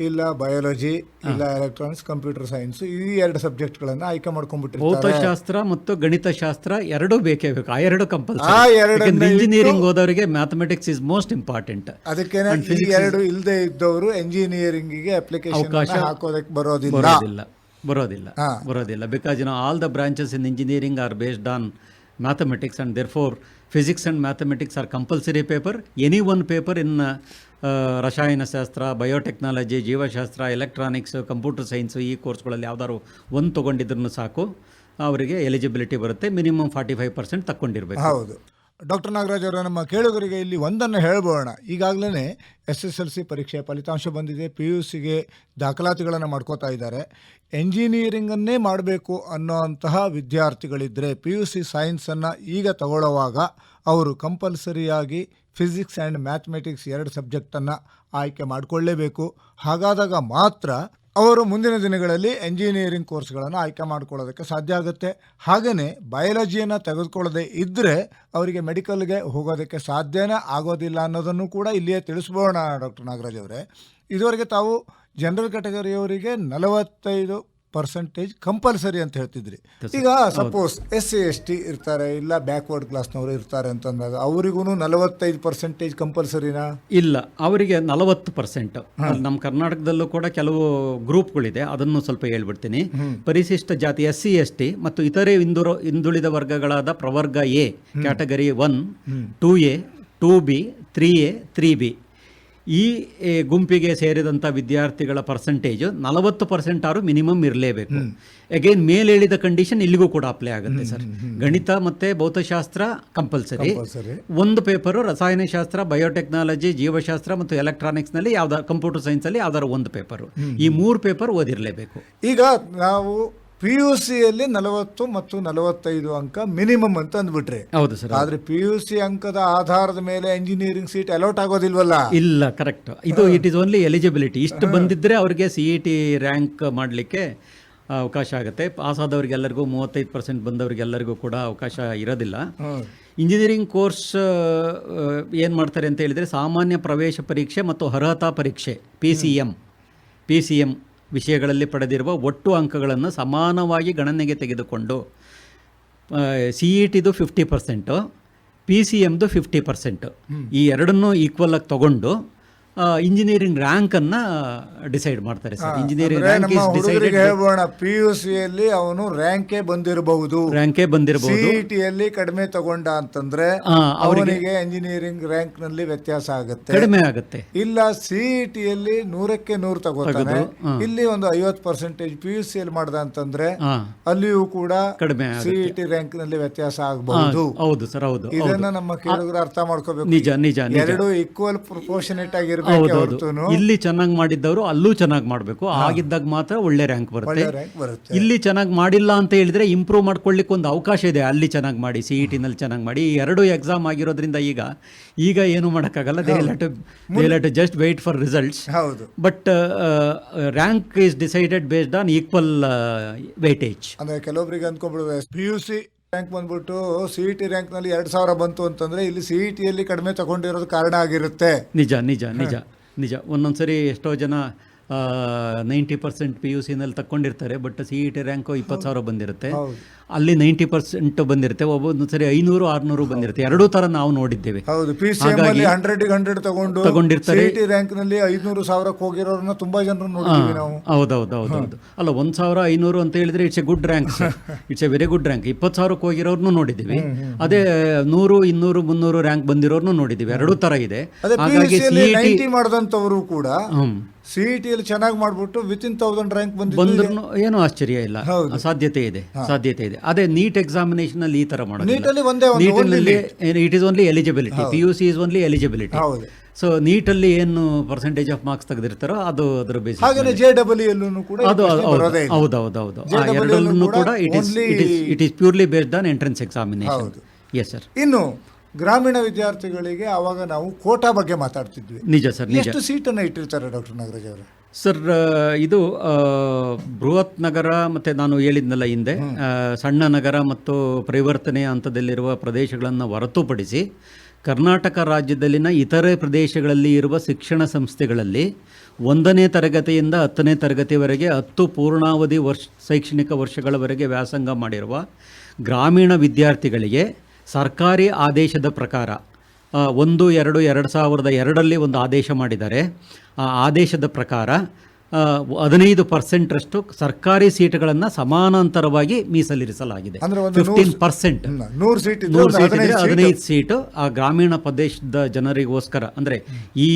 ಇಲ್ಲ ಬಯಾಲಜಿ ಇಲ್ಲ ಎಲೆಕ್ಟ್ರಾನಿಕ್ಸ್ ಕಂಪ್ಯೂಟರ್ ಸೈನ್ಸ್ ಈ ಎರಡು ಸಬ್ಜೆಕ್ಟ್ಗಳನ್ನ ಆಯ್ಕೆ ಮಾಡ್ಕೊಂಡ್ಬಿಟ್ಟು ಭೌತಶಾಸ್ತ್ರ ಮತ್ತು ಗಣಿತಶಾಸ್ತ್ರ ಎರಡೂ ಬೇಕೇ ಬೇಕು. ಆ ಎರಡು ಕಂಪಲ್ಸರಿ ಇಂಜಿನಿಯರಿಂಗ್ ಹೋದವರಿಗೆ ಮ್ಯಾಥಮೆಟಿಕ್ಸ್ ಇಸ್ ಮೋಸ್ಟ್ ಇಂಪಾರ್ಟೆಂಟ್ ಅದಕ್ಕೆ ಎರಡು ಇಲ್ಲದೆ ಇದ್ದವರು ಎಂಜಿನಿಯರಿಂಗಿಗೆ ಅಪ್ಲಿಕೇಶನ್ ಹಾಕೋದಕ್ಕೆ ಬರೋದಿಲ್ಲ. ಬರೋದಿಲ್ಲ. ಬರೋದಿಲ್ಲ. Because you know all the branches in engineering are based on mathematics and therefore physics and mathematics are compulsory paper any one paper in ರಸಾಯನಶಾಸ್ತ್ರ ಬಯೋಟೆಕ್ನಾಲಜಿ ಜೀವಶಾಸ್ತ್ರ ಎಲೆಕ್ಟ್ರಾನಿಕ್ಸ್ ಕಂಪ್ಯೂಟರ್ ಸೈನ್ಸು ಈ ಕೋರ್ಸ್ಗಳಲ್ಲಿ ಯಾವ್ದಾದ್ರು ಒಂದು ತೊಗೊಂಡಿದ್ರು ಸಾಕು. ಅವರಿಗೆ ಎಲಿಜಿಬಿಲಿಟಿ ಬರುತ್ತೆ. ಮಿನಿಮಮ್ ಫಾರ್ಟಿ ಫೈವ್ ಪರ್ಸೆಂಟ್ ತಗೊಂಡಿರ್ಬೇಕು ಹೌದು. ಡಾಕ್ಟರ್ ನಾಗರಾಜ್ ಅವರ, ನಮ್ಮ ಕೇಳುಗರಿಗೆ ಇಲ್ಲಿ ಒಂದನ್ನು ಹೇಳ್ಬೋಣ. ಈಗಾಗಲೇ ಎಸ್ ಎಸ್ ಎಲ್ ಸಿ ಪರೀಕ್ಷೆ ಫಲಿತಾಂಶ ಬಂದಿದೆ. ಪಿ ಯು ಸಿಗೆ ದಾಖಲಾತಿಗಳನ್ನು ಮಾಡ್ಕೋತಾ ಇದ್ದಾರೆ. ಎಂಜಿನಿಯರಿಂಗನ್ನೇ ಮಾಡಬೇಕು ಅನ್ನೋಂತಹ ವಿದ್ಯಾರ್ಥಿಗಳಿದ್ದರೆ ಪಿ ಯು ಸಿ ಸೈನ್ಸನ್ನು ಈಗ ತಗೊಳ್ಳುವಾಗ ಅವರು ಕಂಪಲ್ಸರಿಯಾಗಿ ಫಿಸಿಕ್ಸ್ ಆ್ಯಂಡ್ ಮ್ಯಾಥಮೆಟಿಕ್ಸ್ ಎರಡು ಸಬ್ಜೆಕ್ಟನ್ನು ಆಯ್ಕೆ ಮಾಡಿಕೊಳ್ಳೇಬೇಕು. ಹಾಗಾದಾಗ ಮಾತ್ರ ಅವರು ಮುಂದಿನ ದಿನಗಳಲ್ಲಿ ಎಂಜಿನಿಯರಿಂಗ್ ಕೋರ್ಸ್ಗಳನ್ನು ಆಯ್ಕೆ ಮಾಡ್ಕೊಳ್ಳೋದಕ್ಕೆ ಸಾಧ್ಯ ಆಗುತ್ತೆ. ಹಾಗೆಯೇ ಬಯಾಲಜಿಯನ್ನು ತೆಗೆದುಕೊಳ್ಳದೇ ಇದ್ದರೆ ಅವರಿಗೆ ಮೆಡಿಕಲ್ಗೆ ಹೋಗೋದಕ್ಕೆ ಸಾಧ್ಯನೇ ಆಗೋದಿಲ್ಲ ಅನ್ನೋದನ್ನು ಕೂಡ ಇಲ್ಲಿಯೇ ತಿಳಿಸ್ಬೋಣ ಡಾಕ್ಟರ್ ನಾಗರಾಜ್ ಅವರೇ. ಇದುವರೆಗೆ ತಾವು ಜನರಲ್ ಕ್ಯಾಟಗರಿಯವರಿಗೆ ನಲವತ್ತೈದು ಪರ್ಸೆಂಟೇಜ್ ಕಂಪಲ್ಸರಿ ಅಂತ ಹೇಳ್ತಿದ್ರಿ. ಈಗ suppose S C S T ಇರ್ತಾರೆ ಇಲ್ಲ ಬ್ಯಾಕ್ವರ್ಡ್ ಕ್ಲಾಸ್ನವರು ಇರ್ತಾರೆ ಅಂತಂದಾಗ ಅವರಿಗೂ ನಲವತ್ತೈದು ಪರ್ಸೆಂಟೇಜ್ ಕಂಪಲ್ಸರಿನಾ ಇಲ್ಲ ಅವರಿಗೆ ನಲವತ್ತು ಪರ್ಸೆಂಟ್ ನಮ್ಮ ಕರ್ನಾಟಕದಲ್ಲೂ ಕೂಡ ಕೆಲವು ಗ್ರೂಪ್ಗಳಿದೆ ಅದನ್ನು ಸ್ವಲ್ಪ ಹೇಳ್ಬಿಡ್ತೀನಿ. ಪರಿಶಿಷ್ಟ ಜಾತಿ ಎಸ್ ಸಿ ಎಸ್ ಟಿ ಮತ್ತು ಇತರೆ ಹಿಂದುರ ಹಿಂದುಳಿದ ವರ್ಗಗಳಾದ ಪ್ರವರ್ಗ a category one two A two B three A three B ಈ ಗುಂಪಿಗೆ ಸೇರಿದಂಥ ವಿದ್ಯಾರ್ಥಿಗಳ ಪರ್ಸೆಂಟೇಜು ನಲವತ್ತು ಪರ್ಸೆಂಟ್ ಆರು ಮಿನಿಮಮ್ ಇರಲೇಬೇಕು. ಅಗೇನ್ ಮೇಲೆ ಹೇಳಿದ ಕಂಡೀಷನ್ ಇಲ್ಲಿಗೂ ಕೂಡ ಅಪ್ಲೈ ಆಗುತ್ತೆ ಸರ್. ಗಣಿತ ಮತ್ತು ಭೌತಶಾಸ್ತ್ರ ಕಂಪಲ್ಸರಿ ಒಂದು ಪೇಪರು ರಸಾಯನಶಾಸ್ತ್ರ ಬಯೋಟೆಕ್ನಾಲಜಿ ಜೀವಶಾಸ್ತ್ರ ಮತ್ತು ಎಲೆಕ್ಟ್ರಾನಿಕ್ಸ್ನಲ್ಲಿ ಯಾವ್ದಾರು ಕಂಪ್ಯೂಟರ್ ಸೈನ್ಸಲ್ಲಿ ಯಾವ್ದಾದ್ರು ಒಂದು ಪೇಪರು ಈ ಮೂರು ಪೇಪರ್ ಓದಿರಲೇಬೇಕು. ಈಗ ನಾವು ಪಿ ಯು ಸಿಯಲ್ಲಿ ನಲವತ್ತು ಮತ್ತು ನಲವತ್ತೈದು ಅಂಕ ಮಿನಿಮಮ್ ಅಂತ ಅಂದ್ಬಿಟ್ರೆ. ಹೌದು ಸರ್ ಆದ್ರೆ ಪಿ ಯು ಸಿ ಅಂಕದ ಆಧಾರದ ಮೇಲೆ ಇಂಜಿನಿಯರಿಂಗ್ ಸೀಟ್ ಅಲೌಟ್ ಆಗೋದಿಲ್ವಲ್ಲ? ಇಲ್ಲ ಕರೆಕ್ಟ್ ಇದು ಇಟ್ ಈಸ್ ಓನ್ಲಿ ಎಲಿಜಿಬಿಲಿಟಿ ಇಷ್ಟು ಬಂದಿದ್ರೆ ಅವರಿಗೆ ಸಿ ಇ ಟಿ ರ್ಯಾಂಕ್ ಮಾಡಲಿಕ್ಕೆ ಅವಕಾಶ ಆಗುತ್ತೆ. ಪಾಸ್ ಆದವ್ರಿಗೆಲ್ಲರಿಗೂ ಮೂವತ್ತೈದು ಪರ್ಸೆಂಟ್ ಬಂದವರಿಗೆಲ್ಲರಿಗೂ ಕೂಡ ಅವಕಾಶ ಇರೋದಿಲ್ಲ. ಇಂಜಿನಿಯರಿಂಗ್ ಕೋರ್ಸ್ ಏನು ಮಾಡ್ತಾರೆ ಅಂತ ಹೇಳಿದರೆ ಸಾಮಾನ್ಯ ಪ್ರವೇಶ ಪರೀಕ್ಷೆ ಮತ್ತು ಅರ್ಹತಾ ಪರೀಕ್ಷೆ P C M P C M ವಿಷಯಗಳಲ್ಲಿ ಪಡೆದಿರುವ ಒಟ್ಟು ಅಂಕಗಳನ್ನು ಸಮಾನವಾಗಿ ಗಣನೆಗೆ ತೆಗೆದುಕೊಂಡು ಸಿ ಇ ಟಿದು ಫಿಫ್ಟಿ ಪರ್ಸೆಂಟು ಪಿ ಸಿ ಎಮ್ದು ಫಿಫ್ಟಿ ಪರ್ಸೆಂಟು ಈ ಎರಡನ್ನೂ ಈಕ್ವಲ್ ಆಗಿ ತಗೊಂಡು ಇಂಜಿನಿಯರಿಂಗ್ ರ್ಯಾಂಕ್ ಅನ್ನ ಡಿಸೈಡ್ ಮಾಡ್ತಾರೆ sir. Engineering rank is decided ಹೇಳೋಣ ಪಿ ಯು ಸಿಯಲ್ಲಿ ಅವನು ರ್ಯಾಂಕೇ ಬಂದಿರಬಹುದು. ರ್ಯಾಂಕೇ ಬಂದಿರಬಹುದು. ಸಿಇಟಿಯಲ್ಲಿ ಕಡಿಮೆ ತಗೊಂಡ ಅಂತಂದ್ರೆ ಅವನಿಗೆ ಇಂಜಿನಿಯರಿಂಗ್ ರ್ಯಾಂಕ್ನಲ್ಲಿ ವ್ಯತ್ಯಾಸ ಆಗುತ್ತೆ. ಕಡಿಮೆ ಆಗುತ್ತೆ. ಇಲ್ಲ ಸಿಇಟಿಯಲ್ಲಿ ನೂರಕ್ಕೆ ನೂರು ತಗೋತಾನೆ. ಇಲ್ಲಿ ಒಂದು ಐವತ್ತು ಪರ್ಸೆಂಟೇಜ್ ಪಿ ಯು ಸಿ ಅಲ್ಲಿ ಮಾಡ್ದ ಅಂತಂದ್ರೆ ಅಲ್ಲಿಯೂ ಕೂಡ ಕಡಿಮೆ ಸಿಇಟಿ ರ್ಯಾಂಕ್ನಲ್ಲಿ ವ್ಯತ್ಯಾಸ ಆಗಬಹುದು. ಹೌದು ಸರ್ ಹೌದು ಇದನ್ನ ನಮ್ಮ ಕೇಳುಗರು ಅರ್ಥ ಮಾಡ್ಕೋಬೇಕು. ನಿಜ ನಿಜ ನಿಜ. ಎರಡು ಈಕ್ವಲ್ ಪ್ರಪೋರ್ಷನೇಟ್ ಆಗಿರ್ಬೇಕು. ಇಲ್ಲಿ ಚೆನ್ನಾಗಿ ಮಾಡಿದ್ದವರು ಅಲ್ಲೂ ಚೆನ್ನಾಗಿ ಮಾಡಬೇಕು. ಆಗಿದ್ದಾಗ ಮಾತ್ರ ಒಳ್ಳೆ ರ್ಯಾಂಕ್ ಬರುತ್ತೆ. ಇಲ್ಲಿ ಚೆನ್ನಾಗಿ ಮಾಡಿಲ್ಲ ಅಂತ ಹೇಳಿದ್ರೆ ಇಂಪ್ರೂವ್ ಮಾಡ್ಕೊಳ್ಳಿಕ್ಕೆ ಒಂದು ಅವಕಾಶ ಇದೆ. ಅಲ್ಲಿ ಚೆನ್ನಾಗಿ ಮಾಡಿ ಸಿ ಇ ಟಿನಲ್ಲಿ ಚೆನ್ನಾಗಿ ಮಾಡಿ. ಈ ಎರಡು ಎಕ್ಸಾಮ್ ಆಗಿರೋದ್ರಿಂದ ಈಗ ಈಗ ಏನು ಮಾಡೋಕ್ಕಾಗಲ್ಲ. They to they to just wait for results ಹೌದು. But rank is decided based on equal weightage ಅಂದ್ರೆ ಕೆಲವೊಬ್ಬರಿಗೆ ಅಂದ್ಕೊಂಡ್ಬಿಡುವೆ ಪಿ ಯು ಸಿ ರ್ಯಾಂಕ್ ಬಂದ್ಬಿಟ್ಟು ಸಿ ಇ ಟಿ ರ್ಯಾಂಕ್ನಲ್ಲಿ ಎರಡ್ ಸಾವಿರ ಬಂತು ಅಂತಂದ್ರೆ ಇಲ್ಲಿ ಸಿ ಇ ಟಿಯಲ್ಲಿ ಕಡಿಮೆ ತಗೊಂಡಿರೋದು ಕಾರಣ ಆಗಿರುತ್ತೆ. ನಿಜ ನಿಜ ನಿಜ ನಿಜ. ಒಂದೊಂದು ಸರಿ ಎಷ್ಟೋ ಜನ ನೈಂಟಿ ಪರ್ಸೆಂಟ್ ಪಿ ಯು ಸಿನಲ್ಲಿ ತಕೊಂಡಿರ್ತಾರೆ but C E T rank ಇಪ್ಪತ್ತು ಸಾವಿರ ಬಂದಿರುತ್ತೆ. ಅಲ್ಲಿ ನೈಂಟಿ ಪರ್ಸೆಂಟ್ ಬಂದಿರುತ್ತೆ ಒಬ್ಬೊಂದು ಸರಿ ಐನೂರು ಆರ್ನೂರು ಬಂದಿರುತ್ತೆ. ಎರಡೂ ತರ ನಾವು ನೋಡಿದ್ದೇವೆ. ಹೌದು ಪಿ ಸಿ ಹಂಡ್ರೆಡ್ ಹಂಡ್ರೆಡ್ ತಗೊಂಡು ತಗೊಂಡಿರ್ತಾರೆ. ಟಿ ರ್ಯಾಂಕ್ನಲ್ಲಿ ಐದ್ನೂರು ಸಾವಿರಕ್ಕೆ ಹೋಗಿರೋರನ್ನ ತುಂಬಾ ಜನರು ನೋಡಿದೀವಿ ನಾವು. ಹೌದೌದು ಹೌದು ಅಲ್ಲ ಒಂದು ಸಾವಿರ ಐನೂರು ಅಂತ ಹೇಳಿದ್ರೆ it's a good rank it's a very good rank ಇಪ್ಪತ್ತು ಸಾವಿರಕ್ಕೆ ಹೋಗಿರೋರ್ನು ನೋಡಿದ್ದೀವಿ. ಅದೇ ನೂರು ಇನ್ನೂರು ಮುನ್ನೂರು ರ್ಯಾಂಕ್ ಬಂದಿರೋರ್ನು ನೋಡಿದ್ದೀವಿ. ಎರಡೂ ತರ ಇದೆ. ಹಾಗಾಗಿ ಸಿ ಇ ಟಿ ನೈಂಟಿ ಕೂಡ ಸಿ ಇ ಟಿಯಲ್ಲಿ ಚೆನ್ನಾಗಿ ಮಾಡಿಬಿಟ್ಟು ವಿತ್ ಇನ್ ತೌಸಂಡ್ ರ್ಯಾಂಕ್ ಬಂದಿದ್ದು ಏನು ಏನೂ ಆಶ್ಚರ್ಯ ಇಲ್ಲ. ಹೌದು. ಸಾಧ್ಯತೆ ಇದೆ ಸಾಧ್ಯತೆ ಇದೆ. ಅದೇ ನೀಟ್ ಎಕ್ಸಾಮಿನೇಷನ್ ಅಲ್ಲಿ ಈ ತರ ಮಾಡೋದು ನೀಟಲ್ಲಿ ಒಂದೇ ಒಂದು ನೀಟಿನಲ್ಲಿ it is only eligibility P U C is only eligibility ಹೌದು. ಸೊ ನೀಟಲ್ಲಿ ಏನು ಪರ್ಸೆಂಟೇಜ್ ಆಫ್ ಮಾರ್ಕ್ಸ್ ತೆಗೆದಿರ್ತಾರೋ ಅದು ಅದ್ರ ಬೇಸ್ ಹಾಗೇನೆ ಜೆ ಡಬ್ಲ್ಯೂ ಎಲ್ಲೂ ಕೂಡ ಅದು ಪ್ರಶ್ನೆ ಹೌದು ಬರೋದೇ ಇಲ್ಲ. ಹೌದು ಹೌದು ಹೌದು. ಆ JEE ಎರಡರಲ್ಲೂ ಕೂಡ ಕೂಡ it is it is it is purely based on entrance examination ಹೌದು. ಎಸ್ ಸರ್ ಇನ್ನು ಗ್ರಾಮೀಣ ವಿದ್ಯಾರ್ಥಿಗಳಿಗೆ ಆವಾಗ ನಾವು ಕೋಟಾ ಬಗ್ಗೆ ಮಾತಾಡ್ತಿದ್ವಿ. ನಿಜ ಸರ್ ಎಷ್ಟು ಸೀಟನ್ನು ಇಟ್ಟಿರ್ತಾರೆ ಡಾಕ್ಟರ್ ನಾಗರಾಜ್ ಅವರು? ಸರ್ ಇದು ಬೃಹತ್ ನಗರ ಮತ್ತು ನಾನು ಹೇಳಿದ್ನಲ್ಲ ಹಿಂದೆ ಸಣ್ಣ ನಗರ ಮತ್ತು ಪರಿವರ್ತನೆ ಹಂತದಲ್ಲಿರುವ ಪ್ರದೇಶಗಳನ್ನು ಹೊರತುಪಡಿಸಿ ಕರ್ನಾಟಕ ರಾಜ್ಯದಲ್ಲಿನ ಇತರೆ ಪ್ರದೇಶಗಳಲ್ಲಿ ಇರುವ ಶಿಕ್ಷಣ ಸಂಸ್ಥೆಗಳಲ್ಲಿ ಒಂದನೇ ತರಗತಿಯಿಂದ ಹತ್ತನೇ ತರಗತಿವರೆಗೆ ಹತ್ತು ಪೂರ್ಣಾವಧಿ ವರ್ಷ ಶೈಕ್ಷಣಿಕ ವರ್ಷಗಳವರೆಗೆ ವ್ಯಾಸಂಗ ಮಾಡಿರುವ ಗ್ರಾಮೀಣ ವಿದ್ಯಾರ್ಥಿಗಳಿಗೆ ಸರ್ಕಾರಿ ಆದೇಶದ ಪ್ರಕಾರ ಒಂದು ಎರಡು ಎರಡು ಸಾವಿರದ ಎರಡರಲ್ಲಿ ಒಂದು ಆದೇಶ ಮಾಡಿದ್ದಾರೆ ಆ ಆದೇಶದ ಪ್ರಕಾರ ಹದಿನೈದು ಪರ್ಸೆಂಟರಷ್ಟು ಸರ್ಕಾರಿ ಸೀಟುಗಳನ್ನು ಸಮಾನಾಂತರವಾಗಿ ಮೀಸಲಿರಿಸಲಾಗಿದೆ. Fifteen percent. ನೂರು ಸೀಟ್ ಹದಿನೈದು ಸೀಟ್. ಆ ಗ್ರಾಮೀಣ ಪ್ರದೇಶದ ಜನರಿಗೋಸ್ಕರ. ಅಂದರೆ ಈ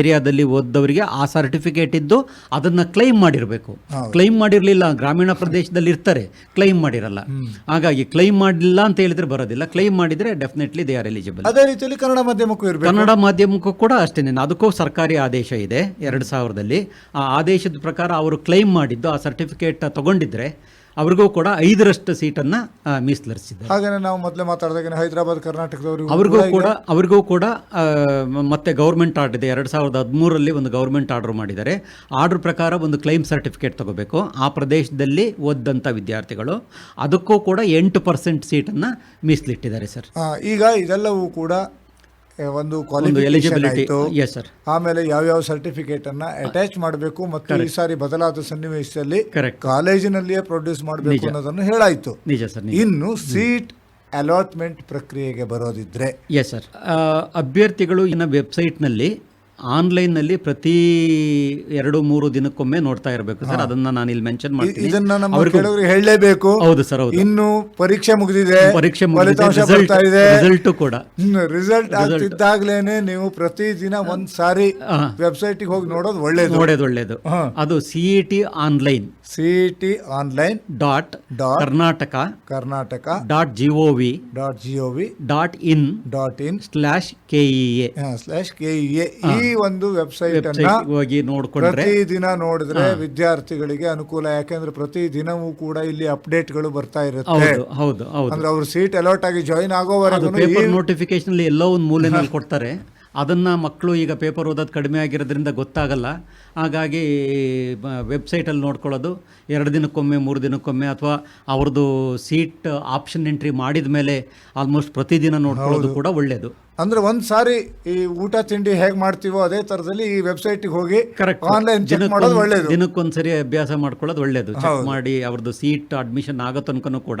ಏರಿಯಾದಲ್ಲಿ ಓದ್ದವರಿಗೆ ಆ ಸರ್ಟಿಫಿಕೇಟ್ ಇದ್ದು ಅದನ್ನು ಕ್ಲೈಮ್ ಮಾಡಿರಬೇಕು. ಕ್ಲೈಮ್ ಮಾಡಿರಲಿಲ್ಲ ಗ್ರಾಮೀಣ ಪ್ರದೇಶದಲ್ಲಿ ಇರ್ತಾರೆ ಕ್ಲೈಮ್ ಮಾಡಿರಲ್ಲ. ಹಾಗಾಗಿ ಕ್ಲೈಮ್ ಮಾಡಲಿಲ್ಲ ಅಂತ ಹೇಳಿದ್ರೆ ಬರೋದಿಲ್ಲ. ಕ್ಲೈಮ್ ಮಾಡಿದರೆ ಡೆಫಿನೆಟ್ಲಿ ದೇ ಆರ್ ಎಲಿಜಿಬಲ್ ಅದೇ ರೀತಿಯಲ್ಲಿ ಕನ್ನಡ ಮಾಧ್ಯಮಕ್ಕೂ ಇರಬೇಕು. ಕನ್ನಡ ಮಾಧ್ಯಮಕ್ಕೂ ಕೂಡ ಅಷ್ಟೇನೆ. ಅದಕ್ಕೂ ಸರ್ಕಾರಿ ಆದೇಶ ಇದೆ ಎರಡು ಸಾವಿರದಲ್ಲಿ. ಆ ಆದೇಶದ ಪ್ರಕಾರ ಅವರು ಕ್ಲೈಮ್ ಮಾಡಿದ್ದು ಆ ಸರ್ಟಿಫಿಕೇಟ್ ತಗೊಂಡಿದ್ರೆ ಅವ್ರಿಗೂ ಕೂಡ ಐದರಷ್ಟು ಸೀಟನ್ನು ಮೀಸಲಿರಿಸಿದ್ದಾರೆ. ಹಾಗೆ ನಾವು ಮೊದಲೇ ಮಾತಾಡಿದಾಗ ಹೈದರಾಬಾದ್ ಕರ್ನಾಟಕದವರು ಅವ್ರಿಗೂ ಕೂಡ ಅವ್ರಿಗೂ ಕೂಡ ಮತ್ತೆ ಗೌರ್ಮೆಂಟ್ ಆರ್ಡರ್ ಇದೆ. ಎರಡು ಸಾವಿರದ ಹದಿಮೂರರಲ್ಲಿ ಒಂದು ಗೌರ್ಮೆಂಟ್ ಆರ್ಡರ್ ಮಾಡಿದ್ದಾರೆ. ಆರ್ಡರ್ ಪ್ರಕಾರ ಒಂದು ಕ್ಲೈಮ್ ಸರ್ಟಿಫಿಕೇಟ್ ತಗೋಬೇಕು. ಆ ಪ್ರದೇಶದಲ್ಲಿ ಓದ್ದಂಥ ವಿದ್ಯಾರ್ಥಿಗಳು ಅದಕ್ಕೂ ಕೂಡ ಎಂಟು ಪರ್ಸೆಂಟ್ ಸೀಟನ್ನು ಮೀಸಲಿಟ್ಟಿದ್ದಾರೆ ಸರ್. ಈಗ ಇದೆಲ್ಲವೂ ಕೂಡ ಒಂದು ಕ್ವಾಲಿಫಿಕೇಶನ್ ಯಾವ ಆಯಿತು. ಆಮೇಲೆ ಯಾವ್ಯಾವ ಸರ್ಟಿಫಿಕೇಟ್ ಅನ್ನ ಅಟ್ಯಾಚ್ ಮಾಡಬೇಕು ಮತ್ತು ಈ ಸಾರಿ ಬದಲಾದ ಸನ್ನಿವೇಶದಲ್ಲಿ ಕಾಲೇಜಿನಲ್ಲಿಯೇ ಪ್ರೊಡ್ಯೂಸ್ ಮಾಡಬೇಕು ಅನ್ನೋದನ್ನು ಹೇಳಾಯ್ತು. ನಿಜ ಸರ್ ಇನ್ನು ಸೀಟ್ ಅಲಾಟ್ಮೆಂಟ್ ಪ್ರಕ್ರಿಯೆಗೆ ಬರೋದಿದ್ರೆ. ಎಸ್ ಸರ್ ಅಭ್ಯರ್ಥಿಗಳು ಇನ್ನು ವೆಬ್ಸೈಟ್ನಲ್ಲಿ ಆನ್ಲೈನ್ನಲ್ಲಿ ಪ್ರತಿ ಎರಡು ಮೂರು ದಿನಕ್ಕೊಮ್ಮೆ ನೋಡ್ತಾ ಇರಬೇಕು ಸರ್. ಅದನ್ನ ನಾನು ಇಲ್ಲಿ ಮೆನ್ಷನ್ ಮಾಡ್ತೀನಿ. ಇದನ್ನ ನಮ್ಮ ಕೆಲವರಿಗೆ ಹೇಳಲೇಬೇಕು. ಹೌದು ಸರ್ ಹೌದು. ಇನ್ನು ಪರೀಕ್ಷೆ ಮುಗಿದಿದೆ. ಪರೀಕ್ಷೆ ಮುಗಿದಿದೆ. ಇದೆ. ರಿಸಲ್ಟ್ ಕೂಡ. ರಿಸಲ್ಟ್ ಆಗ್ತಿದ್ದಾಗ್ಲೇನೆ ನೀವು ಪ್ರತಿದಿನ ಒಂದ್ ಸಾರಿ ವೆಬ್ಸೈಟ್ ಹೋಗಿ ನೋಡೋದು ಒಳ್ಳೇದು. ನೋಡೋದು ಒಳ್ಳೇದು. ಹಾ. ಅದು CET online CET online dot dot Karnataka Karnataka dot GOV dot GOV dot in dot in slash KEA slash KEA ಈ ಒಂದು ವೆಬ್ಸೈಟ್ ಅನ್ನ ಹೋಗಿ ನೋಡ್ಕೊಂಡ್ರೆ ಪ್ರತಿದಿನ ನೋಡಿದ್ರೆ ವಿದ್ಯಾರ್ಥಿಗಳಿಗೆ ಅನುಕೂಲ ಯಾಕಂದ್ರೆ ಪ್ರತಿ ದಿನವೂ ಕೂಡ ಇಲ್ಲಿ ಅಪ್ಡೇಟ್ಗಳು ಬರ್ತಾ ಇರುತ್ತೆ. ಹೌದು ಅಂದ್ರೆ ಅವ್ರ ಸೀಟ್ ಅಲರ್ಟ್ ಆಗಿ ಜಾಯಿನ್ ಆಗೋವರೆಗೂ ನೋಟಿಫಿಕೇಶನ್ ಎಲ್ಲೋ ಒಂದು ಮೂಲೆನಲ್ಲಿ ಕೊಡ್ತಾರೆ. ಅದನ್ನ ಮಕ್ಕಳು ಈಗ ಪೇಪರ್ ಓದೋದು ಕಡಿಮೆ ಆಗಿರೋದ್ರಿಂದ ಗೊತ್ತಾಗಲ್ಲ. ಹಾಗಾಗಿ ವೆಬ್ಸೈಟಲ್ಲಿ ನೋಡ್ಕೊಳ್ಳೋದು. ಎರಡು ದಿನಕ್ಕೊಮ್ಮೆ ಮೂರು ದಿನಕ್ಕೊಮ್ಮೆ ಅಥವಾ ಅವ್ರದ್ದು ಸೀಟ್ ಆಪ್ಷನ್ ಎಂಟ್ರಿ ಮಾಡಿದ ಮೇಲೆ ಆಲ್ಮೋಸ್ಟ್ ಪ್ರತಿದಿನ ನೋಡ್ಕೊಳ್ಳೋದು ಕೂಡ ಒಳ್ಳೆಯದು ಅಂದ್ರೆ ಒಂದ್ ಸಾರಿ ಈ ಊಟ ತಿಂಡಿ ಹೇಗೆ ಮಾಡ್ತೀವೋ ಅದೇ ತರದಲ್ಲಿ ಈ ವೆಬ್ಸೈಟ್ ಹೋಗಿ ಕರೆಕ್ಟ್ ಆನ್ಲೈನ್ ಮಾಡೋದು ಒಳ್ಳೇದು. ದಿನಕ್ಕೊಂದ್ಸರಿ ಅಭ್ಯಾಸ ಮಾಡ್ಕೊಳ್ಳೋದು ಒಳ್ಳೇದು. ಚೆಕ್ ಮಾಡಿ ಅವ್ರದ್ದು ಸೀಟ್ ಅಡ್ಮಿಷನ್ ಆಗೋ ತನಕನೂ ಕೂಡ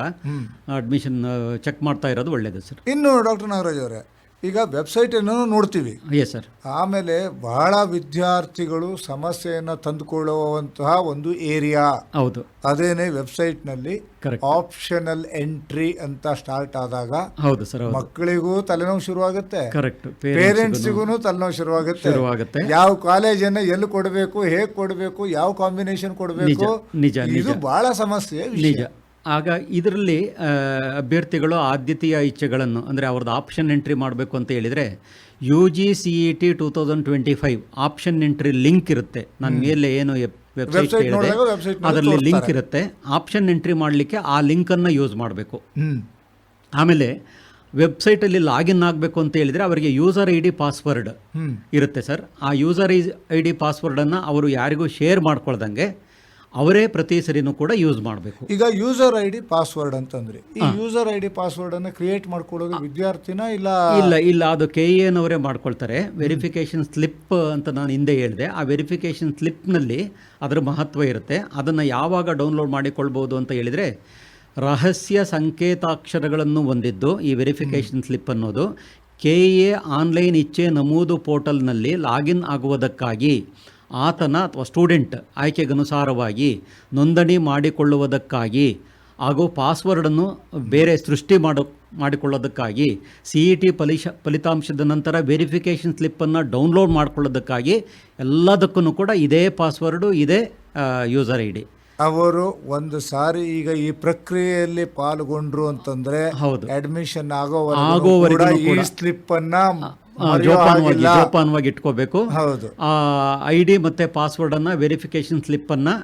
ಅಡ್ಮಿಷನ್ ಚೆಕ್ ಮಾಡ್ತಾ ಇರೋದು ಒಳ್ಳೇದು ಸರ್ ಇನ್ನು ಡಾಕ್ಟರ್ ನಾಗರಾಜ್ ಅವರೇ ಈಗ ವೆಬ್ಸೈಟ್ ಅನ್ನು ನೋಡ್ತೀವಿ. ಎಸ್ ಸರ್ ಆಮೇಲೆ ಬಹಳ ವಿದ್ಯಾರ್ಥಿಗಳು ಸಮಸ್ಯೆಯನ್ನು ತಂದುಕೊಳ್ಳುವಂತಹ ಒಂದು ಏರಿಯಾ ಹೌದು. ಅದೇನೆ ವೆಬ್ಸೈಟ್ನಲ್ಲಿ ಆಪ್ಷನಲ್ ಎಂಟ್ರಿ ಅಂತ ಸ್ಟಾರ್ಟ್ ಆದಾಗ ಹೌದು ಸರ್ ಮಕ್ಕಳಿಗೂ ತಲೆನೋವು ಶುರುವಾಗುತ್ತೆ. ಕರೆಕ್ಟ್ ಪೇರೆಂಟ್ಸಿಗೂ ತಲೆನೋವು ಶುರುವಾಗುತ್ತೆ. ಶುರುವಾಗುತ್ತೆ. ಯಾವ ಕಾಲೇಜನ್ನ ಎಲ್ಲಿ ಕೊಡಬೇಕು ಹೇಗ್ ಕೊಡಬೇಕು ಯಾವ ಕಾಂಬಿನೇಷನ್ ಕೊಡಬೇಕು ಇದು ಬಹಳ ಸಮಸ್ಯೆ. ನಿಜ. ಆಗ ಇದರಲ್ಲಿ ಅಭ್ಯರ್ಥಿಗಳು ಆದ್ಯತೆಯ ಇಚ್ಛೆಗಳನ್ನು ಅಂದರೆ ಅವ್ರದ್ದು ಆಪ್ಷನ್ ಎಂಟ್ರಿ ಮಾಡಬೇಕು ಅಂತ ಹೇಳಿದರೆ U G C E T two thousand twenty five option entry link ಇರುತ್ತೆ. ನಾನು ಮೇಲೆ ಏನು ವೆಬ್ಸೈಟ್ ಹೇಳಿದೆ ಅದರಲ್ಲಿ ಲಿಂಕ್ ಇರುತ್ತೆ. ಆಪ್ಷನ್ ಎಂಟ್ರಿ ಮಾಡಲಿಕ್ಕೆ ಆ ಲಿಂಕನ್ನು ಯೂಸ್ ಮಾಡಬೇಕು. ಆಮೇಲೆ ವೆಬ್ಸೈಟಲ್ಲಿ ಲಾಗಿನ್ ಆಗಬೇಕು ಅಂತ ಹೇಳಿದರೆ ಅವರಿಗೆ ಯೂಸರ್ ಐ ಡಿ ಪಾಸ್ವರ್ಡ್ ಇರುತ್ತೆ ಸರ್. ಆ ಯೂಸರ್ ಐ ಡಿ ಪಾಸ್ವರ್ಡನ್ನು ಅವರು ಯಾರಿಗೂ ಶೇರ್ ಮಾಡ್ಕೊಳ್ದಂಗೆ ಅವರೇ ಪ್ರತಿ ಸರಿನೂ ಕೂಡ ಯೂಸ್ ಮಾಡಬೇಕು. ಈಗ ಯೂಸರ್ ಐ ಡಿ ಪಾಸ್ವರ್ಡ್ ಅಂತಂದ್ರೆ. ಈ ಯೂಸರ್ ಐ ಡಿ ಪಾಸ್ವರ್ಡ್ ಅನ್ನು ಕ್ರಿಯೇಟ್ ಮಾಡ್ಕೊಳ್ಳೋದು ವಿದ್ಯಾರ್ಥಿನ ಇಲ್ಲ ಇಲ್ಲ ಇಲ್ಲ ಅದು ಕೆ ಎನವರೇ ಮಾಡ್ಕೊಳ್ತಾರೆ. ವೆರಿಫಿಕೇಷನ್ ಸ್ಲಿಪ್ ಅಂತ ನಾನು ಹಿಂದೆ ಹೇಳಿದೆ. ಆ ವೆರಿಫಿಕೇಷನ್ ಸ್ಲಿಪ್ನಲ್ಲಿ ಅದರ ಮಹತ್ವ ಇರುತ್ತೆ. ಅದನ್ನು ಯಾವಾಗ ಡೌನ್ಲೋಡ್ ಮಾಡಿಕೊಳ್ಬೋದು ಅಂತ ಹೇಳಿದರೆ ರಹಸ್ಯ ಸಂಕೇತಾಕ್ಷರಗಳನ್ನು ಹೊಂದಿದ್ದು ಈ ವೆರಿಫಿಕೇಷನ್ ಸ್ಲಿಪ್ ಅನ್ನೋದು. ಕೆ ಎ ಆನ್ಲೈನ್ ಇಚ್ಛೆ ನಮೂದು ಪೋರ್ಟಲ್ನಲ್ಲಿ ಲಾಗಿನ್ ಆಗುವುದಕ್ಕಾಗಿ ಆತನ ಅಥವಾ ಸ್ಟೂಡೆಂಟ್ ಆಯ್ಕೆಗನುಸಾರವಾಗಿ ನೋಂದಣಿ ಮಾಡಿಕೊಳ್ಳುವುದಕ್ಕಾಗಿ ಹಾಗೂ ಪಾಸ್ವರ್ಡನ್ನು ಬೇರೆ ಸೃಷ್ಟಿ ಮಾಡೋ ಮಾಡಿಕೊಳ್ಳೋದಕ್ಕಾಗಿ ಸಿ ಇ ಟಿ ಫಲಿಶ ಫಲಿತಾಂಶದ ನಂತರ ವೆರಿಫಿಕೇಷನ್ ಸ್ಲಿಪ್ಪನ್ನು ಡೌನ್ಲೋಡ್ ಮಾಡಿಕೊಳ್ಳೋದಕ್ಕಾಗಿ ಎಲ್ಲದಕ್ಕೂ ಕೂಡ ಇದೇ ಪಾಸ್ವರ್ಡು ಇದೇ ಯೂಸರ್ ಐ ಡಿ. ಅವರು ಒಂದು ಸಾರಿ ಈಗ ಈ ಪ್ರಕ್ರಿಯೆಯಲ್ಲಿ ಪಾಲ್ಗೊಂಡ್ರು ಅಂತಂದ್ರೆ ಹೌದು. ಅಡ್ಮಿಷನ್ ಆಗೋವರೆಗೂ ಈ ಸ್ಲಿಪ್ ಅನ್ನ ಜೋಪಾನವಾಗಿ. ಜೋಪಾನವಾಗಿ ಇಟ್ಕೋಬೇಕು. ಹೌದು. ಆ ಐ ಡಿ ಮತ್ತು ಪಾಸ್ವರ್ಡನ್ನು ಸ್ಲಿಪ್ ಸ್ಲಿಪ್ಪನ್ನು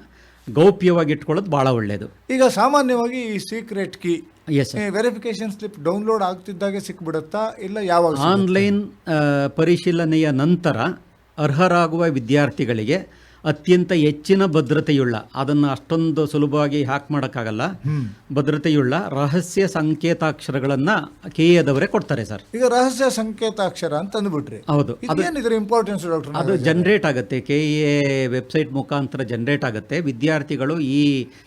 ಗೌಪ್ಯವಾಗಿ ಇಟ್ಕೊಳ್ಳೋದು ಭಾಳ ಒಳ್ಳೆಯದು ಈಗ ಸಾಮಾನ್ಯವಾಗಿ ಈ ಸೀಕ್ರೆಟ್ ಕೀ ಎಸ್ ವೆರಿಫಿಕೇಶನ್ ಸ್ಲಿಪ್ ಡೌನ್ಲೋಡ್ ಆಗ್ತಿದ್ದಾಗೆ ಸಿಕ್ಬಿಡುತ್ತಾ ಇಲ್ಲ ಯಾವ ಆನ್ಲೈನ್ ಪರಿಶೀಲನೆಯ ನಂತರ ಅರ್ಹರಾಗುವ ವಿದ್ಯಾರ್ಥಿಗಳಿಗೆ ಅತ್ಯಂತ ಹೆಚ್ಚಿನ ಭದ್ರತೆಯುಳ್ಳ ಅದನ್ನು ಅಷ್ಟೊಂದು ಸುಲಭವಾಗಿ ಹ್ಯಾಕ್ ಮಾಡೋಕ್ಕಾಗಲ್ಲ. ಭದ್ರತೆಯುಳ್ಳ ರಹಸ್ಯ ಸಂಕೇತಾಕ್ಷರಗಳನ್ನು ಕೆ ಎದವರೇ ಕೊಡ್ತಾರೆ ಸರ್. ಈಗ ರಹಸ್ಯ ಸಂಕೇತಾಕ್ಷರ ಅಂತ ಅಂದ್ಬಿಟ್ರಿ ಹೌದು ಇದೇನಿದ್ರ ಇಂಪಾರ್ಟೆನ್ಸ್ ಡಾಕ್ಟರ್ ಅದು ಜನರೇಟ್ ಆಗುತ್ತೆ. ಕೆ ಎ ವೆಬ್ಸೈಟ್ ಮುಖಾಂತರ ಜನರೇಟ್ ಆಗುತ್ತೆ. ವಿದ್ಯಾರ್ಥಿಗಳು ಈ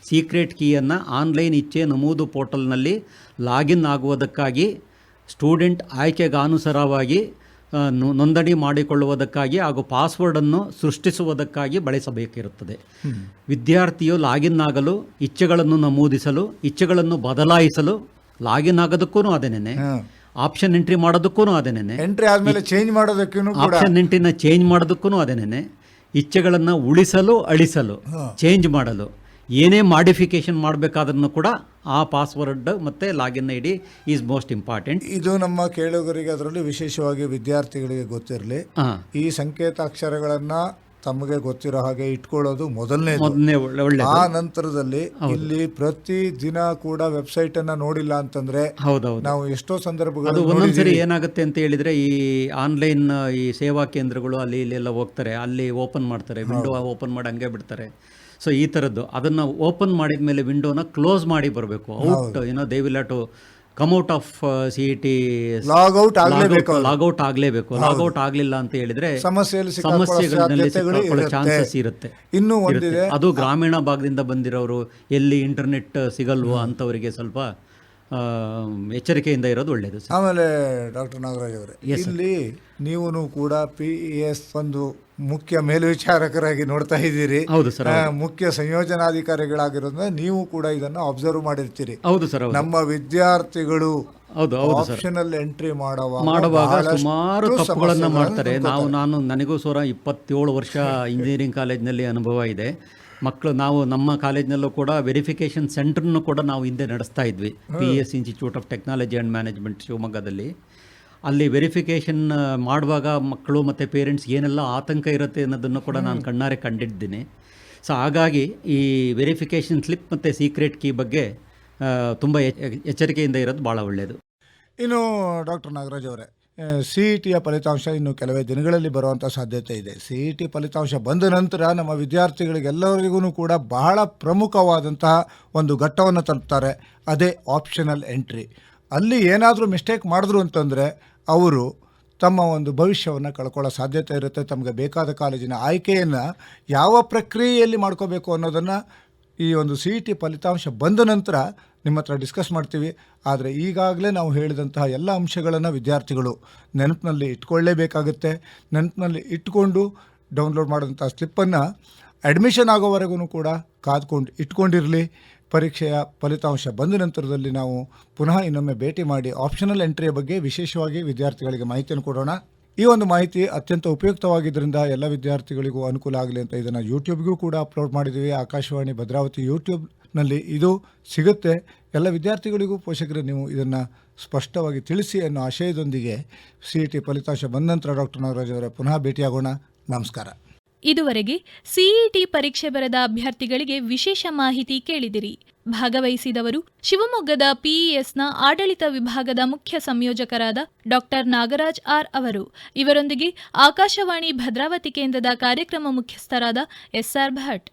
ಸೀಕ್ರೆಟ್ ಕೀಯನ್ನು ಆನ್ಲೈನ್ ಇಚ್ಛೆ ನಮೂದು ಪೋರ್ಟಲ್ನಲ್ಲಿ ಲಾಗಿನ್ ಆಗುವುದಕ್ಕಾಗಿ ಸ್ಟೂಡೆಂಟ್ ಆಯ್ಕೆಗಾನುಸಾರವಾಗಿ ನೋಂದಣಿ ಮಾಡಿಕೊಳ್ಳುವುದಕ್ಕಾಗಿ ಹಾಗೂ ಪಾಸ್ವರ್ಡನ್ನು ಸೃಷ್ಟಿಸುವುದಕ್ಕಾಗಿ ಬಳಸಬೇಕಿರುತ್ತದೆ. ವಿದ್ಯಾರ್ಥಿಯು ಲಾಗಿನ್ ಆಗಲು ಇಚ್ಛೆಗಳನ್ನು ನಮೂದಿಸಲು ಇಚ್ಛೆಗಳನ್ನು ಬದಲಾಯಿಸಲು ಲಾಗಿನ್ ಆಗೋದಕ್ಕೂ ಅದೇನೇನೆ ಆಪ್ಷನ್ ಎಂಟ್ರಿ ಮಾಡೋದಕ್ಕೂ ಅದೇನೇನೆ ಎಂಟ್ರಿ ಆದಮೇಲೆ ಚೇಂಜ್ ಮಾಡೋದಕ್ಕೂ ಆಪ್ಷನ್ ಎಂಟ್ರಿನ ಚೇಂಜ್ ಮಾಡೋದಕ್ಕೂ ಅದೇನೇನೆ ಇಚ್ಛೆಗಳನ್ನು ಉಳಿಸಲು ಅಳಿಸಲು ಚೇಂಜ್ ಮಾಡಲು. ಏನೇ ಮಾಡಿಫಿಕೇಶನ್ ಮಾಡಬೇಕಾದ್ರೂ ಕೂಡ ಆ ಪಾಸ್ವರ್ಡ್ ಮತ್ತು login I D is most important. ಇದು ನಮ್ಮ ಕೇಳುಗರಿಗೆ ಅದರಲ್ಲಿ ವಿಶೇಷವಾಗಿ ವಿದ್ಯಾರ್ಥಿಗಳಿಗೆ ಗೊತ್ತಿರಲಿ. ಈ ಈ ಸಂಕೇತಾಕ್ಷರಗಳನ್ನು ತಮಗೆ ಗೊತ್ತಿರೋ ಹಾಗೆ ಇಟ್ಕೊಳ್ಳೋದು ಮೊದಲನೇ ಮೊದಲನೇ ಒಳ್ಳೆ ಒಳ್ಳೆ ಆ ನಂತರದಲ್ಲಿ ಇಲ್ಲಿ ಪ್ರತಿ ದಿನ ಕೂಡ ವೆಬ್ಸೈಟ್ ಅನ್ನ ನೋಡಿಲ್ಲ ಅಂತಂದ್ರೆ ಹೌದೌದು. ನಾವು ಎಷ್ಟೋ ಸಂದರ್ಭಗಳು ಒಂದೊಂದ್ಸರಿ ಏನಾಗುತ್ತೆ ಅಂತ ಹೇಳಿದ್ರೆ ಈ ಆನ್ಲೈನ್ ಈ ಸೇವಾ ಕೇಂದ್ರಗಳು ಅಲ್ಲಿ ಇಲ್ಲಿ ಎಲ್ಲ ಹೋಗ್ತಾರೆ. ಅಲ್ಲಿ ಓಪನ್ ಮಾಡ್ತಾರೆ. ವಿಂಡೋ ಓಪನ್ ಮಾಡಿ ಹಂಗೆ ಬಿಡ್ತಾರೆ. ಸೊ ಈ ಥರದ್ದು ಅದನ್ನು ಓಪನ್ ಮಾಡಿದ ಮೇಲೆ ವಿಂಡೋನ ಕ್ಲೋಸ್ ಮಾಡಿ ಬರಬೇಕು. ಔಟ್ ಏನೋ they will to come out of C E T log out ಆಗ್ಲೇಬೇಕು logout ಆಗಲೇಬೇಕು. ಲಾಗೌಟ್ ಆಗಲಿಲ್ಲ ಅಂತ ಹೇಳಿದ್ರೆ ಸಮಸ್ಯೆಗಳಲ್ಲಿ ಚಾನ್ಸಸ್ ಇರುತ್ತೆ. ಇನ್ನೂ ಒಂದಿದೆ. ಅದು ಗ್ರಾಮೀಣ ಭಾಗದಿಂದ ಬಂದಿರೋರು ಎಲ್ಲಿ ಇಂಟರ್ನೆಟ್ ಸಿಗಲ್ವೋ ಅಂಥವರಿಗೆ ಸ್ವಲ್ಪ ಎಚ್ಚರಿಕೆಯಿಂದ ಇರೋದು ಒಳ್ಳೆಯದು ಆಮೇಲೆ ಡಾಕ್ಟರ್ ನಾಗರಾಜ್ ಅವರೇ ಇಲ್ಲಿ ನೀವು ಕೂಡ ಪಿ ಎಸ್ ಒಂದು ಮುಖ್ಯ ಮೇಲ್ವಿಚಾರಕರಾಗಿ ನೋಡ್ತಾ ಇದ್ದೀರಿ. ಹೌದು ಸರ್ ಮುಖ್ಯ ಸಂಯೋಜನಾಧಿಕಾರಿಗಳಾಗಿರೋದ್ರಿಂದ ನೀವು ಕೂಡ ಇದನ್ನ ಅಬ್ಸರ್ವ್ ಮಾಡಿರ್ತೀರಿ. ಹೌದು ಸರ್ ನಮ್ಮ ವಿದ್ಯಾರ್ಥಿಗಳು ಹೌದು ಹೌದು ಸರ್. ಎಂಟ್ರಿ ಮಾಡುವಾಗ ಮಾಡುವಾಗ ಸುಮಾರು ತಪ್ಪುಗಳನ್ನು ಮಾಡ್ತಾರೆ. ನಾವು ನಾನು ನನಗೂ ಸೂರ ಇಪ್ಪತ್ತೇಳು ವರ್ಷ ಇಂಜಿನಿಯರಿಂಗ್ ಕಾಲೇಜ್ನಲ್ಲಿ ಅನುಭವ ಇದೆ. ಮಕ್ಕಳು ನಾವು ನಮ್ಮ ಕಾಲೇಜ್ನಲ್ಲೂ ಕೂಡ ವೆರಿಫಿಕೇಶನ್ ಸೆಂಟರ್ನು ಕೂಡ ನಾವು ಹಿಂದೆ ನಡೆಸ್ತಾ ಇದ್ವಿ. P S institute of technology and management ಶಿವಮೊಗ್ಗದಲ್ಲಿ. ಅಲ್ಲಿ ವೆರಿಫಿಕೇಷನ್ ಮಾಡುವಾಗ ಮಕ್ಕಳು ಮತ್ತು ಪೇರೆಂಟ್ಸ್ ಏನೆಲ್ಲ ಆತಂಕ ಇರುತ್ತೆ ಅನ್ನೋದನ್ನು ಕೂಡ ನಾನು ಕಣ್ಣಾರೆ ಕಂಡಿದ್ದೀನಿ. ಸೊ ಹಾಗಾಗಿ ಈ ವೆರಿಫಿಕೇಷನ್ ಸ್ಲಿಪ್ ಮತ್ತು ಸೀಕ್ರೆಟ್ ಕೀ ಬಗ್ಗೆ ತುಂಬ ಎಚ್ಚರಿಕೆಯಿಂದ ಇರೋದು ಭಾಳ ಒಳ್ಳೆಯದು ಇನ್ನು ಡಾಕ್ಟರ್ ನಾಗರಾಜ್ ಅವರೇ ಸಿ ಇ ಟಿಯ ಫಲಿತಾಂಶ ಇನ್ನು ಕೆಲವೇ ದಿನಗಳಲ್ಲಿ ಬರುವಂಥ ಸಾಧ್ಯತೆ ಇದೆ. ಸಿ ಇ ಟಿ ಫಲಿತಾಂಶ ಬಂದ ನಂತರ ನಮ್ಮ ವಿದ್ಯಾರ್ಥಿಗಳಿಗೆಲ್ಲರಿಗೂ ಕೂಡ ಬಹಳ ಪ್ರಮುಖವಾದಂತಹ ಒಂದು ಘಟ್ಟವನ್ನು ತಲುಪ್ತಾರೆ ಅದೇ ಆಪ್ಷನಲ್ ಎಂಟ್ರಿ ಅಲ್ಲಿ ಏನಾದರೂ ಮಿಸ್ಟೇಕ್ ಮಾಡಿದ್ರು ಅಂತಂದರೆ ಅವರು ತಮ್ಮ ಒಂದು ಭವಿಷ್ಯವನ್ನು ಕಳ್ಕೊಳ್ಳೋ ಸಾಧ್ಯತೆ ಇರುತ್ತೆ, ತಮಗೆ ಬೇಕಾದ ಕಾಲೇಜಿನ ಆಯ್ಕೆಯನ್ನು ಯಾವ ಪ್ರಕ್ರಿಯೆಯಲ್ಲಿ ಮಾಡ್ಕೋಬೇಕು ಅನ್ನೋದನ್ನು ಈ ಒಂದು ಸಿ ಇ ಟಿ ಫಲಿತಾಂಶ ಬಂದ ನಂತರ ನಿಮ್ಮ ಹತ್ರ ಡಿಸ್ಕಸ್ ಮಾಡ್ತೀವಿ. ಆದರೆ ಈಗಾಗಲೇ ನಾವು ಹೇಳಿದಂತಹ ಎಲ್ಲ ಅಂಶಗಳನ್ನು ವಿದ್ಯಾರ್ಥಿಗಳು ನೆನಪಿನಲ್ಲಿ ಇಟ್ಕೊಳ್ಳೇಬೇಕಾಗುತ್ತೆ. ನೆನಪಿನಲ್ಲಿ ಇಟ್ಕೊಂಡು ಡೌನ್ಲೋಡ್ ಮಾಡಿದಂಥ ಸ್ಲಿಪ್ಪನ್ನು ಅಡ್ಮಿಷನ್ ಆಗೋವರೆಗೂ ಕೂಡ ಕಾದ್ಕೊಂಡು ಇಟ್ಕೊಂಡಿರಲಿ. ಪರೀಕ್ಷೆಯ ಫಲಿತಾಂಶ ಬಂದ ನಂತರದಲ್ಲಿ ನಾವು ಪುನಃ ಇನ್ನೊಮ್ಮೆ ಭೇಟಿ ಮಾಡಿ ಆಪ್ಷನಲ್ ಎಂಟ್ರಿಯ ಬಗ್ಗೆ ವಿಶೇಷವಾಗಿ ವಿದ್ಯಾರ್ಥಿಗಳಿಗೆ ಮಾಹಿತಿಯನ್ನು ಕೊಡೋಣ. ಈ ಒಂದು ಮಾಹಿತಿ ಅತ್ಯಂತ ಉಪಯುಕ್ತವಾಗಿದ್ದರಿಂದ ಎಲ್ಲ ವಿದ್ಯಾರ್ಥಿಗಳಿಗೂ ಅನುಕೂಲ ಆಗಲಿ ಅಂತ ಇದನ್ನು ಯೂಟ್ಯೂಬ್ಗೂ ಕೂಡ ಅಪ್ಲೋಡ್ ಮಾಡಿದ್ದೀವಿ. ಆಕಾಶವಾಣಿ, ಭದ್ರಾವತಿ ಯೂಟ್ಯೂಬ್ನಲ್ಲಿ ಇದು ಸಿಗುತ್ತೆ. ಎಲ್ಲ ವಿದ್ಯಾರ್ಥಿಗಳಿಗೂ ಪೋಷಕರು, ನೀವು ಇದನ್ನು ಸ್ಪಷ್ಟವಾಗಿ ತಿಳಿಸಿ ಅನ್ನೋ ಆಶಯದೊಂದಿಗೆ ಸಿ ಇ ಟಿ ಫಲಿತಾಂಶ ಬಂದ ನಂತರ ಡಾಕ್ಟರ್ ನಾಗರಾಜ್ ಅವರ ಪುನಃ ಭೇಟಿಯಾಗೋಣ. ನಮಸ್ಕಾರ. ಇದುವರೆಗೆ ಸಿಇಟಿ ಪರೀಕ್ಷೆ ಬರೆದ ಅಭ್ಯರ್ಥಿಗಳಿಗೆ ವಿಶೇಷ ಮಾಹಿತಿ ಕೇಳಿದಿರಿ. ಭಾಗವಹಿಸಿದವರು ಶಿವಮೊಗ್ಗದ ಪಿಇಎಸ್ನ ಆಡಳಿತ ವಿಭಾಗದ ಮುಖ್ಯ ಸಂಯೋಜಕರಾದ ಡಾಕ್ಟರ್ ನಾಗರಾಜ್ ಆರ್ ಅವರು. ಇವರೊಂದಿಗೆ ಆಕಾಶವಾಣಿ ಭದ್ರಾವತಿ ಕೇಂದ್ರದ ಕಾರ್ಯಕ್ರಮ ಮುಖ್ಯಸ್ಥರಾದ ಎಸ್ಆರ್ ಭಟ್.